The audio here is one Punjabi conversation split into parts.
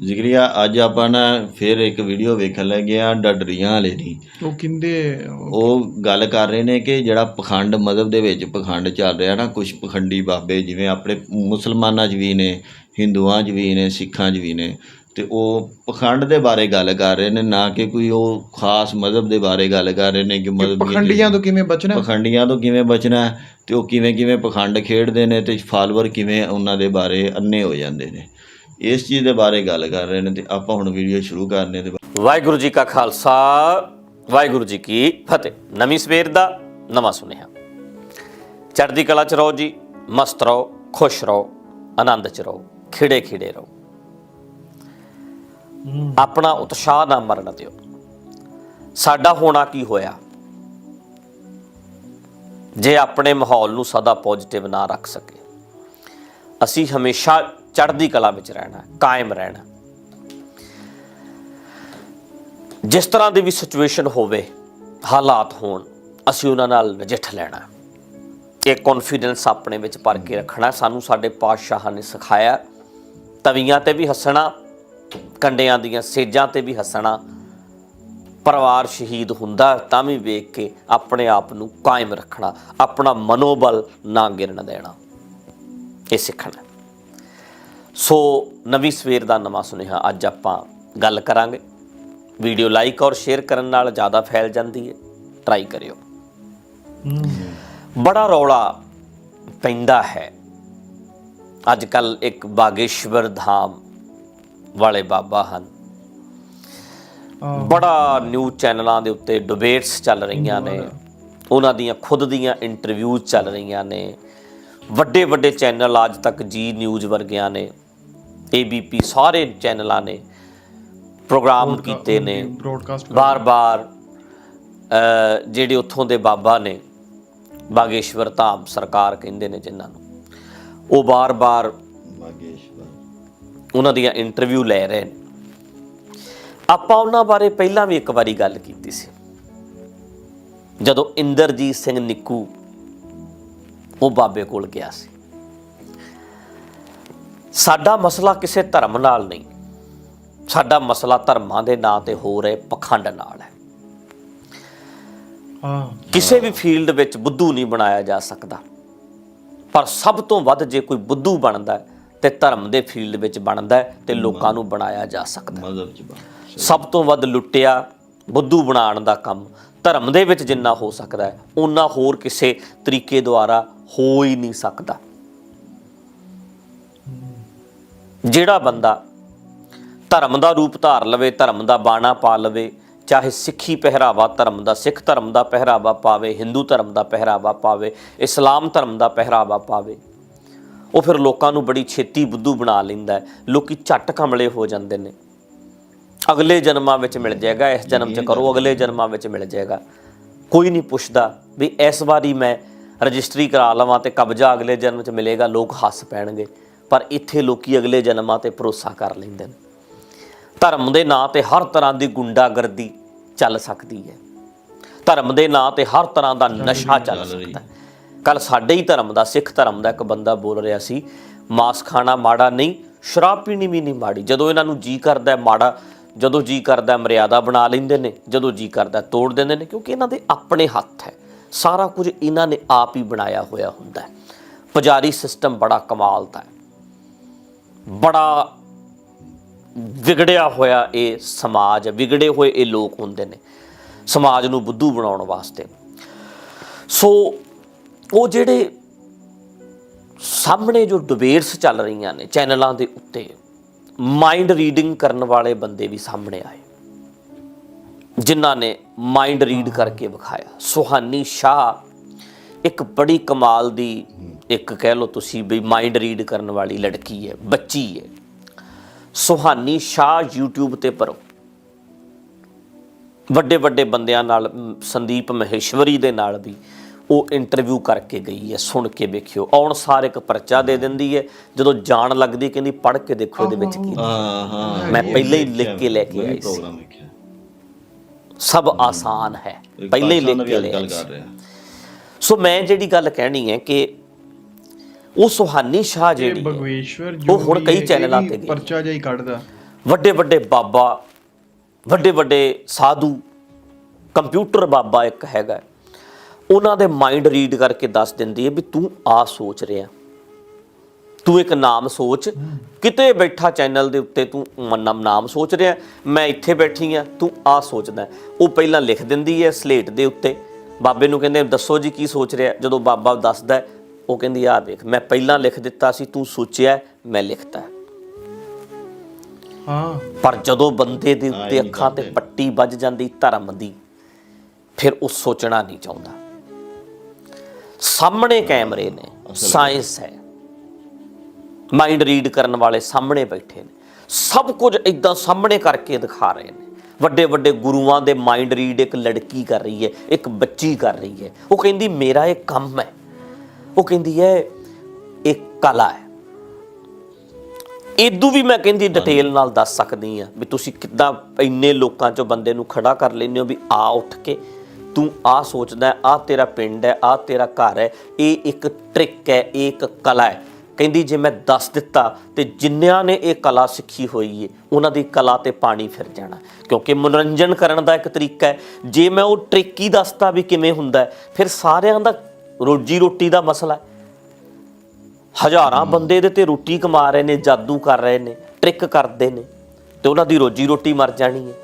ਜ਼ਿਕਰੀਆ ਅੱਜ ਆਪਾਂ ਨਾ ਫਿਰ ਇੱਕ ਵੀਡੀਓ ਵੇਖਣ ਲੱਗੇ ਆ ਡਡਰੀਆਂ ਵਾਲੇ ਦੀ। ਉਹ ਕਿੰਦੇ ਉਹ ਗੱਲ ਕਰ ਰਹੇ ਨੇ ਕਿ ਜਿਹੜਾ ਪਖੰਡ ਮਜ਼ਹਬ ਦੇ ਵਿੱਚ ਪਖੰਡ ਚੱਲ ਰਿਹਾ ਨਾ ਕੁਝ ਪਖੰਡੀ ਬਾਬੇ ਜਿਵੇਂ ਆਪਣੇ ਮੁਸਲਮਾਨਾਂ 'ਚ ਵੀ ਨੇ ਹਿੰਦੂਆਂ 'ਚ ਵੀ ਨੇ ਸਿੱਖਾਂ 'ਚ ਵੀ ਨੇ ਤੇ ਉਹ ਪਖੰਡ ਦੇ ਬਾਰੇ ਗੱਲ ਕਰ ਰਹੇ ਨੇ ਨਾ ਕਿ ਕੋਈ ਉਹ ਖਾਸ ਮਜ਼ਹਬ ਦੇ ਬਾਰੇ ਗੱਲ ਕਰ ਰਹੇ ਨੇ ਕਿ ਮਜ਼ਹਬ ਦੀਆਂ ਪਖੰਡੀਆਂ ਤੋਂ ਕਿਵੇਂ ਬਚਣਾ? ਪਖੰਡੀਆਂ ਤੋਂ ਕਿਵੇਂ ਬਚਣਾ ਤੇ ਉਹ ਕਿਵੇਂ ਕਿਵੇਂ ਪਖੰਡ ਖੇਡਦੇ ਨੇ ਤੇ ਫਾਲੋਅਰ ਕਿਵੇਂ ਉਹਨਾਂ ਦੇ ਬਾਰੇ ਅੰਨੇ ਹੋ ਜਾਂਦੇ ਨੇ। ਇਸ ਚੀਜ਼ ਦੇ ਬਾਰੇ ਗੱਲ ਕਰ ਰਹੇ ਨੇ ਤੇ ਆਪਾਂ ਹੁਣ ਵੀਡੀਓ ਸ਼ੁਰੂ ਕਰਨੇ ਤੇ ਵਾਹਿਗੁਰੂ ਜੀ ਕਾ ਖਾਲਸਾ, ਵਾਹਿਗੁਰੂ ਜੀ ਕੀ ਫਤਿਹ। ਨਵੀਂ ਸਵੇਰ ਦਾ ਨਵਾਂ ਸੁਨੇਹਾ। ਚੜ੍ਹਦੀ ਕਲਾ ਚ ਰਹੋ ਜੀ, ਮਸਤ ਰਹੋ, ਖੁਸ਼ ਰਹੋ, ਆਨੰਦ ਚ ਰਹੋ, ਖਿੜੇ ਖਿੜੇ ਰਹੋ। ਆਪਣਾ ਉਤਸ਼ਾਹ ਨਾ ਮਰਨ ਦਿਓ। ਸਾਡਾ ਹੋਣਾ ਕੀ ਹੋਇਆ? ਜੇ ਆਪਣੇ ਮਾਹੌਲ ਨੂੰ ਸਦਾ ਪੋਜ਼ਿਟਿਵ ਨਾ ਰੱਖ ਸਕੇ, ਅਸੀਂ ਹਮੇਸ਼ਾ ਚੜ੍ਹਦੀ ਕਲਾ ਵਿੱਚ ਰਹਿਣਾ, ਕਾਇਮ ਰਹਿਣਾ। ਜਿਸ ਤਰ੍ਹਾਂ ਦੀ ਵੀ ਸਿਚੁਏਸ਼ਨ ਹੋਵੇ, ਹਾਲਾਤ ਹੋਣ, ਅਸੀਂ ਉਹਨਾਂ ਨਾਲ ਨਜਿੱਠ ਲੈਣਾ। ਇਹ ਕੌਨਫੀਡੈਂਸ ਆਪਣੇ ਵਿੱਚ ਭਰ ਕੇ ਰੱਖਣਾ, ਸਾਨੂੰ ਸਾਡੇ ਪਾਤਸ਼ਾਹਾਂ ਨੇ ਸਿਖਾਇਆ। ਤਵੀਆਂ ਤੇ ਵੀ ਹੱਸਣਾ, ਕੰਡਿਆਂ ਦੀਆਂ ਸੇਜਾਂ ਤੇ ਵੀ ਹੱਸਣਾ। ਪਰਿਵਾਰ ਸ਼ਹੀਦ ਹੁੰਦਾ, ਤਾਂ ਵੀ ਵੇਖ ਕੇ ਆਪਣੇ ਆਪ ਨੂੰ ਕਾਇਮ ਰੱਖਣਾ, ਆਪਣਾ ਮਨੋਬਲ ਨਾ ਗਿਰਨ ਦੇਣਾ। ਇਹ ਸਿੱਖਣਾ। ਸੋ ਨਵੀਂ ਸਵੇਰ ਦਾ ਨਵਾਂ ਸੁਨੇਹਾ ਅੱਜ ਆਪਾਂ ਗੱਲ ਕਰਾਂਗੇ। ਵੀਡੀਓ ਲਾਈਕ ਔਰ ਸ਼ੇਅਰ ਕਰਨ ਨਾਲ ਜ਼ਿਆਦਾ ਫੈਲ ਜਾਂਦੀ ਹੈ। ਟਰਾਈ ਕਰਿਓ। ਬੜਾ ਰੌਲਾ ਪੈਂਦਾ ਹੈ। ਅੱਜ ਕੱਲ ਇੱਕ ਬਾਗੇਸ਼ਵਰ ਧਾਮ ਵਾਲੇ ਬਾਬਾ ਹਨ। ਬੜਾ ਨਿਊਜ਼ ਚੈਨਲਾਂ ਦੇ ਉੱਤੇ ਡਿਬੇਟਸ ਚੱਲ ਰਹੀਆਂ ਨੇ। ਉਹਨਾਂ ਦੀਆਂ ਖੁਦ ਦੀਆਂ ਇੰਟਰਵਿਊਜ਼ ਚੱਲ ਰਹੀਆਂ ਨੇ। ਵੱਡੇ ਵੱਡੇ ਚੈਨਲ ਅੱਜ ਤੱਕ ਜੀ ਨਿਊਜ਼ ਵਰਗਿਆਂ ਨੇ ABP ਸਾਰੇ ਚੈਨਲਾਂ ਨੇ ਪ੍ਰੋਗਰਾਮ ਕੀਤੇ ਨੇ। ਬ੍ਰੋਡਕਾਸਟ ਬਾਰ-ਬਾਰ ਜਿਹੜੇ ਉੱਥੋਂ ਦੇ ਬਾਬਾ ਨੇ ਬਾਗੇਸ਼ਵਰ ਧਾਮ ਸਰਕਾਰ ਕਹਿੰਦੇ ਨੇ ਜਿਨ੍ਹਾਂ ਨੂੰ। ਉਹ ਬਾਰ-ਬਾਰ ਬਾਗੇਸ਼ਵਰ। ਉਹਨਾਂ ਦੀਆਂ ਇੰਟਰਵਿਊ ਲੈ ਰਹੇ ਨੇ। ਆਪਾਂ ਉਹਨਾਂ ਬਾਰੇ ਪਹਿਲਾਂ ਵੀ ਇੱਕ ਵਾਰੀ ਗੱਲ ਕੀਤੀ ਸੀ। ਜਦੋਂ ਇੰਦਰਜੀਤ ਸਿੰਘ ਨਿੱਕੂ ਉਹ ਬਾਬੇ ਕੋਲ ਗਿਆ ਸੀ। ਸਾਡਾ ਮਸਲਾ ਕਿਸੇ ਧਰਮ ਨਾਲ ਨਹੀਂ। ਸਾਡਾ ਮਸਲਾ ਧਰਮਾਂ ਦੇ ਨਾਂ ਤੇ ਹੋ ਰਹੇ ਪਖੰਡ ਨਾਲ ਹੈ। ਹਾਂ। ਕਿਸੇ ਵੀ ਫੀਲਡ ਵਿੱਚ ਬੁੱਧੂ ਨਹੀਂ ਬਣਾਇਆ ਜਾ ਸਕਦਾ। ਪਰ ਸਭ ਤੋਂ ਵੱਧ ਜੇ ਕੋਈ ਬੁੱਧੂ ਬਣਦਾ ਤੇ ਧਰਮ ਦੇ ਫੀਲਡ ਵਿੱਚ ਬਣਦਾ ਤੇ ਲੋਕਾਂ ਨੂੰ ਬਣਾਇਆ ਜਾ ਸਕਦਾ। ਮਜ਼ਹਬ ਚ ਸਭ ਤੋਂ ਵੱਧ ਲੁੱਟਿਆ ਬੁੱਧੂ ਬਣਾਉਣ ਦਾ ਕੰਮ ਧਰਮ ਦੇ ਵਿੱਚ ਜਿੰਨਾ ਹੋ ਸਕਦਾ ਹੈ ਉਹਨਾਂ ਹੋਰ ਕਿਸੇ ਤਰੀਕੇ ਦੁਆਰਾ ਹੋ ਹੀ ਨਹੀਂ ਸਕਦਾ। ਜਿਹੜਾ ਬੰਦਾ ਧਰਮ ਦਾ ਰੂਪ ਧਾਰ ਲਵੇ ਧਰਮ ਦਾ ਬਾਣਾ ਪਾ ਲਵੇ ਚਾਹੇ ਸਿੱਖੀ ਪਹਿਰਾਵਾ ਧਰਮ ਦਾ ਸਿੱਖ ਧਰਮ ਦਾ ਪਹਿਰਾਵਾ ਪਾਵੇ ਹਿੰਦੂ ਧਰਮ ਦਾ ਪਹਿਰਾਵਾ ਪਾਵੇ ਇਸਲਾਮ ਧਰਮ ਦਾ ਪਹਿਰਾਵਾ ਪਾਵੇ ਉਹ ਫਿਰ ਲੋਕਾਂ ਨੂੰ ਬੜੀ ਛੇਤੀ ਬੁੱਧੂ ਬਣਾ ਲੈਂਦਾ ਲੋਕੀ ਝੱਟ ਕਮਲੇ ਹੋ ਜਾਂਦੇ ਨੇ। ਅਗਲੇ ਜਨਮਾਂ ਵਿੱਚ ਮਿਲ ਜਾਏਗਾ ਇਸ ਜਨਮ 'ਚ ਕਰੋ ਅਗਲੇ ਜਨਮਾਂ ਵਿੱਚ ਮਿਲ ਜਾਏਗਾ। ਕੋਈ ਨਹੀਂ ਪੁੱਛਦਾ ਵੀ ਇਸ ਵਾਰੀ ਮੈਂ ਰਜਿਸਟਰੀ ਕਰਾ ਲਵਾਂ ਤੇ ਕਬਜ਼ਾ ਅਗਲੇ ਜਨਮ 'ਚ ਮਿਲੇਗਾ ਲੋਕ ਹੱਸ ਪੈਣਗੇ। ਪਰ ਇੱਥੇ ਲੋਕੀ ਅਗਲੇ ਜਨਮਾਂ ਤੇ ਭਰੋਸਾ ਕਰ ਲੈਂਦੇ ਨੇ। ਧਰਮ ਦੇ ਨਾਂ ਤੇ ਹਰ ਤਰ੍ਹਾਂ ਦੀ ਗੁੰਡਾਗਰਦੀ ਚੱਲ ਸਕਦੀ ਹੈ। ਧਰਮ ਦੇ ਨਾਂ ਤੇ ਹਰ ਤਰ੍ਹਾਂ ਦਾ ਨਸ਼ਾ ਚੱਲ ਸਕਦਾ ਕੱਲ ਸਾਡੇ ਹੀ ਧਰਮ ਦਾ ਸਿੱਖ ਧਰਮ ਦਾ ਇੱਕ ਬੰਦਾ ਬੋਲ ਰਿਹਾ ਸੀ ਮਾਸ ਖਾਣਾ ਮਾੜਾ ਨਹੀਂ ਸ਼ਰਾਬ ਪੀਣੀ ਵੀ ਨਹੀਂ ਮਾੜੀ। ਜਦੋਂ ਇਹਨਾਂ ਨੂੰ ਜੀ ਕਰਦਾ ਮਾੜਾ ਜਦੋਂ ਜੀ ਕਰਦਾ ਮਰਿਆਦਾ ਬਣਾ ਲੈਂਦੇ ਨੇ ਜਦੋਂ ਜੀ ਕਰਦਾ ਤੋੜ ਦਿੰਦੇ ਨੇ ਕਿਉਂਕਿ ਇਹਨਾਂ ਦੇ ਆਪਣੇ ਹੱਥ ਹੈ। ਸਾਰਾ ਕੁਝ ਇਹਨਾਂ ਨੇ ਆਪ ਹੀ ਬਣਾਇਆ ਹੋਇਆ ਹੁੰਦਾ ਹੈ। ਪੁਜਾਰੀ ਸਿਸਟਮ ਬੜਾ ਕਮਾਲ ਦਾ ਹੈ। ਬੜਾ ਵਿਗੜਿਆ ਹੋਇਆ ਇਹ ਸਮਾਜ, ਵਿਗੜੇ ਹੋਏ ਇਹ ਲੋਕ ਹੁੰਦੇ ਨੇ, ਸਮਾਜ ਨੂੰ ਬੁੱਧੂ ਬਣਾਉਣ ਵਾਸਤੇ। ਸੋ ਉਹ ਜਿਹੜੇ ਸਾਹਮਣੇ ਜੋ ਡਿਬੇਟਸ ਚੱਲ ਰਹੀਆਂ ਨੇ ਚੈਨਲਾਂ ਦੇ ਉੱਤੇ ਮਾਈਂਡ ਰੀਡਿੰਗ ਕਰਨ ਵਾਲੇ ਬੰਦੇ ਵੀ ਸਾਹਮਣੇ ਆਏ, ਜਿਨ੍ਹਾਂ ਨੇ ਮਾਈਂਡ ਰੀਡ ਕਰਕੇ ਵਿਖਾਇਆ। ਸੁਹਾਨੀ ਸ਼ਾਹ ਇੱਕ ਬੜੀ ਕਮਾਲ ਦੀ ਇੱਕ ਕਹਿ ਲਓ ਤੁਸੀਂ ਵੀ ਮਾਈਂਡ ਰੀਡ ਕਰਨ ਵਾਲੀ ਲੜਕੀ ਹੈ ਬੱਚੀ ਹੈ। ਸੁਹਾਨੀ ਸ਼ਾਹ YouTube ਤੇ ਪਰੋ। ਵੱਡੇ ਵੱਡੇ ਬੰਦਿਆਂ ਨਾਲ ਸੰਦੀਪ ਮਹੇਸ਼ਵਰੀ ਦੇ ਨਾਲ ਵੀ ਉਹ ਇੰਟਰਵਿਊ ਕਰਕੇ ਗਈ ਹੈ ਸੁਣ ਕੇ ਵੇਖਿਓ। ਆਉਣ ਸਾਰ ਇੱਕ ਪਰਚਾ ਦੇ ਦਿੰਦੀ ਹੈ ਜਦੋਂ ਜਾਣ ਲੱਗਦੀ ਕਹਿੰਦੀ ਪੜ੍ਹ ਕੇ ਦੇਖੋ ਇਹਦੇ ਵਿੱਚ ਕੀ ਹਾਂ। ਹਾਂ ਮੈਂ ਪਹਿਲਾਂ ਹੀ ਲਿਖ ਕੇ ਲੈ ਕੇ ਆਈ ਸੀ। ਸਭ ਆਸਾਨ ਹੈ ਪਹਿਲਾਂ ਹੀ ਲਿਖ ਕੇ ਲੈ ਸੋ ਮੈਂ ਜਿਹੜੀ ਗੱਲ ਕਹਿਣੀ ਹੈ ਕਿ ਉਹ ਸੁਹਾਨੀ ਸ਼ਾਹ ਜਿਹੜੀ ਬਗਵੇਸ਼ਵਰ ਉਹ ਹੁਣ ਕਈ ਚੈਨਲਾਂ ਤੇ ਗਈ। ਪਰਚਾ ਹੀ ਕੱਢਦਾ। ਵੱਡੇ ਵੱਡੇ ਬਾਬਾ ਵੱਡੇ ਵੱਡੇ ਸਾਧੂ ਕੰਪਿਊਟਰ ਬਾਬਾ ਇੱਕ ਹੈਗਾ। ਉਹਨਾਂ ਦੇ ਮਾਈਂਡ ਰੀਡ ਕਰਕੇ ਦੱਸ ਦਿੰਦੀ ਹੈ ਵੀ ਤੂੰ ਆ ਸੋਚ ਰਿਹਾ। ਤੂੰ ਇੱਕ ਨਾਮ ਸੋਚ। ਕਿਤੇ ਬੈਠਾ ਚੈਨਲ ਦੇ ਉੱਤੇ ਤੂੰ ਮ- ਨਾਮ ਸੋਚ ਰਿਹਾ। ਮੈਂ ਇੱਥੇ ਬੈਠੀ ਆ ਤੂੰ ਆ ਸੋਚਦਾ। ਉਹ ਪਹਿਲਾਂ ਲਿਖ ਦਿੰਦੀ ਹੈ ਸਲੇਟ ਦੇ ਉੱਤੇ। ਬਾਬੇ ਨੂੰ ਕਹਿੰਦੇ ਦੱਸੋ ਜੀ ਕੀ ਸੋਚ ਰਿਹਾ? ਜਦੋਂ ਬਾਬਾ ਦੱਸਦਾ ਉਹ ਕਹਿੰਦੀ ਆ ਦੇਖ ਮੈਂ ਪਹਿਲਾਂ ਲਿਖ ਦਿੱਤਾ ਸੀ ਤੂੰ ਸੋਚਿਆ ਮੈਂ ਲਿਖਤਾ ਹੈ। ਹਾਂ। ਪਰ ਜਦੋਂ ਬੰਦੇ ਦੇ ਉੱਤੇ ਅੱਖਾਂ ਤੇ। ਪੱਟੀ ਵੱਜ ਜਾਂਦੀ ਧਰਮ ਦੀ ਫਿਰ ਉਹ ਸੋਚਣਾ ਨਹੀਂ ਚਾਹੁੰਦਾ। ਸਾਹਮਣੇ ਕੈਮਰੇ ਨੇ ਸਾਇੰਸ ਹੈ। ਮਾਈਂਡ ਰੀਡ ਕਰਨ ਵਾਲੇ ਸਾਹਮਣੇ ਬੈਠੇ ਨੇ। ਸਭ ਕੁਝ ਇਦਾਂ ਸਾਹਮਣੇ ਕਰਕੇ ਦਿਖਾ ਰਹੇ ਨੇ। ਵੱਡੇ ਵੱਡੇ ਗੁਰੂਆਂ ਦੇ ਮਾਈਂਡ ਰੀਡ ਇੱਕ ਲੜਕੀ ਕਰ ਰਹੀ ਹੈ ਇੱਕ ਬੱਚੀ ਕਰ ਰਹੀ ਹੈ। ਉਹ ਕਹਿੰਦੀ ਮੇਰਾ ਇਹ ਕੰਮ ਹੈ ਉਹ ਕਹਿੰਦੀ ਹੈ ਇਹ ਕਲਾ ਹੈ। ਇਦੋਂ ਵੀ ਮੈਂ ਕਹਿੰਦੀ ਡਿਟੇਲ ਨਾਲ ਦੱਸ ਸਕਦੀ ਆ ਵੀ ਤੁਸੀਂ ਕਿੱਦਾਂ ਇੰਨੇ ਲੋਕਾਂ ਚੋਂ ਬੰਦੇ ਨੂੰ ਖੜਾ ਕਰ ਲੈਂਦੇ ਹੋ ਵੀ ਆ ਉੱਠ ਕੇ ਤੂੰ ਆ ਸੋਚਦਾ ਆ ਤੇਰਾ ਪਿੰਡ ਹੈ ਆ ਤੇਰਾ ਘਰ ਹੈ ਇਹ ਇੱਕ ਟ੍ਰਿਕ ਹੈ ਇਹ ਇੱਕ ਕਲਾ ਹੈ। ਕਹਿੰਦੀ ਜੇ ਮੈਂ ਦੱਸ ਦਿੱਤਾ ਤੇ ਜਿੰਨਿਆਂ ਨੇ ਇਹ ਕਲਾ ਸਿੱਖੀ ਹੋਈ ਏ ਉਹਨਾਂ ਦੀ ਕਲਾ ਤੇ ਪਾਣੀ ਫਿਰ ਜਾਣਾ। ਕਿਉਂਕਿ ਮਨੋਰੰਜਨ ਕਰਨ ਦਾ ਇੱਕ ਤਰੀਕਾ ਹੈ। ਜੇ ਮੈਂ ਉਹ ਟ੍ਰਿਕ ਹੀ ਦੱਸਤਾ ਵੀ ਕਿਵੇਂ ਹੁੰਦਾ ਫਿਰ ਸਾਰਿਆਂ ਦਾ ਰੋਜੀ ਰੋਟੀ ਦਾ ਮਸਲਾ ਹਜ਼ਾਰਾਂ ਬੰਦੇ ਦੇ ਤੇ ਰੋਟੀ ਕਮਾ ਰਹੇ ਨੇ, ਜਾਦੂ ਕਰ ਰਹੇ ਨੇ ਟ੍ਰਿਕ ਕਰਦੇ ਨੇ ਤੇ ਉਹਨਾਂ ਦੀ ਰੋਜੀ ਰੋਟੀ ਮਰ ਜਾਣੀ ਹੈ।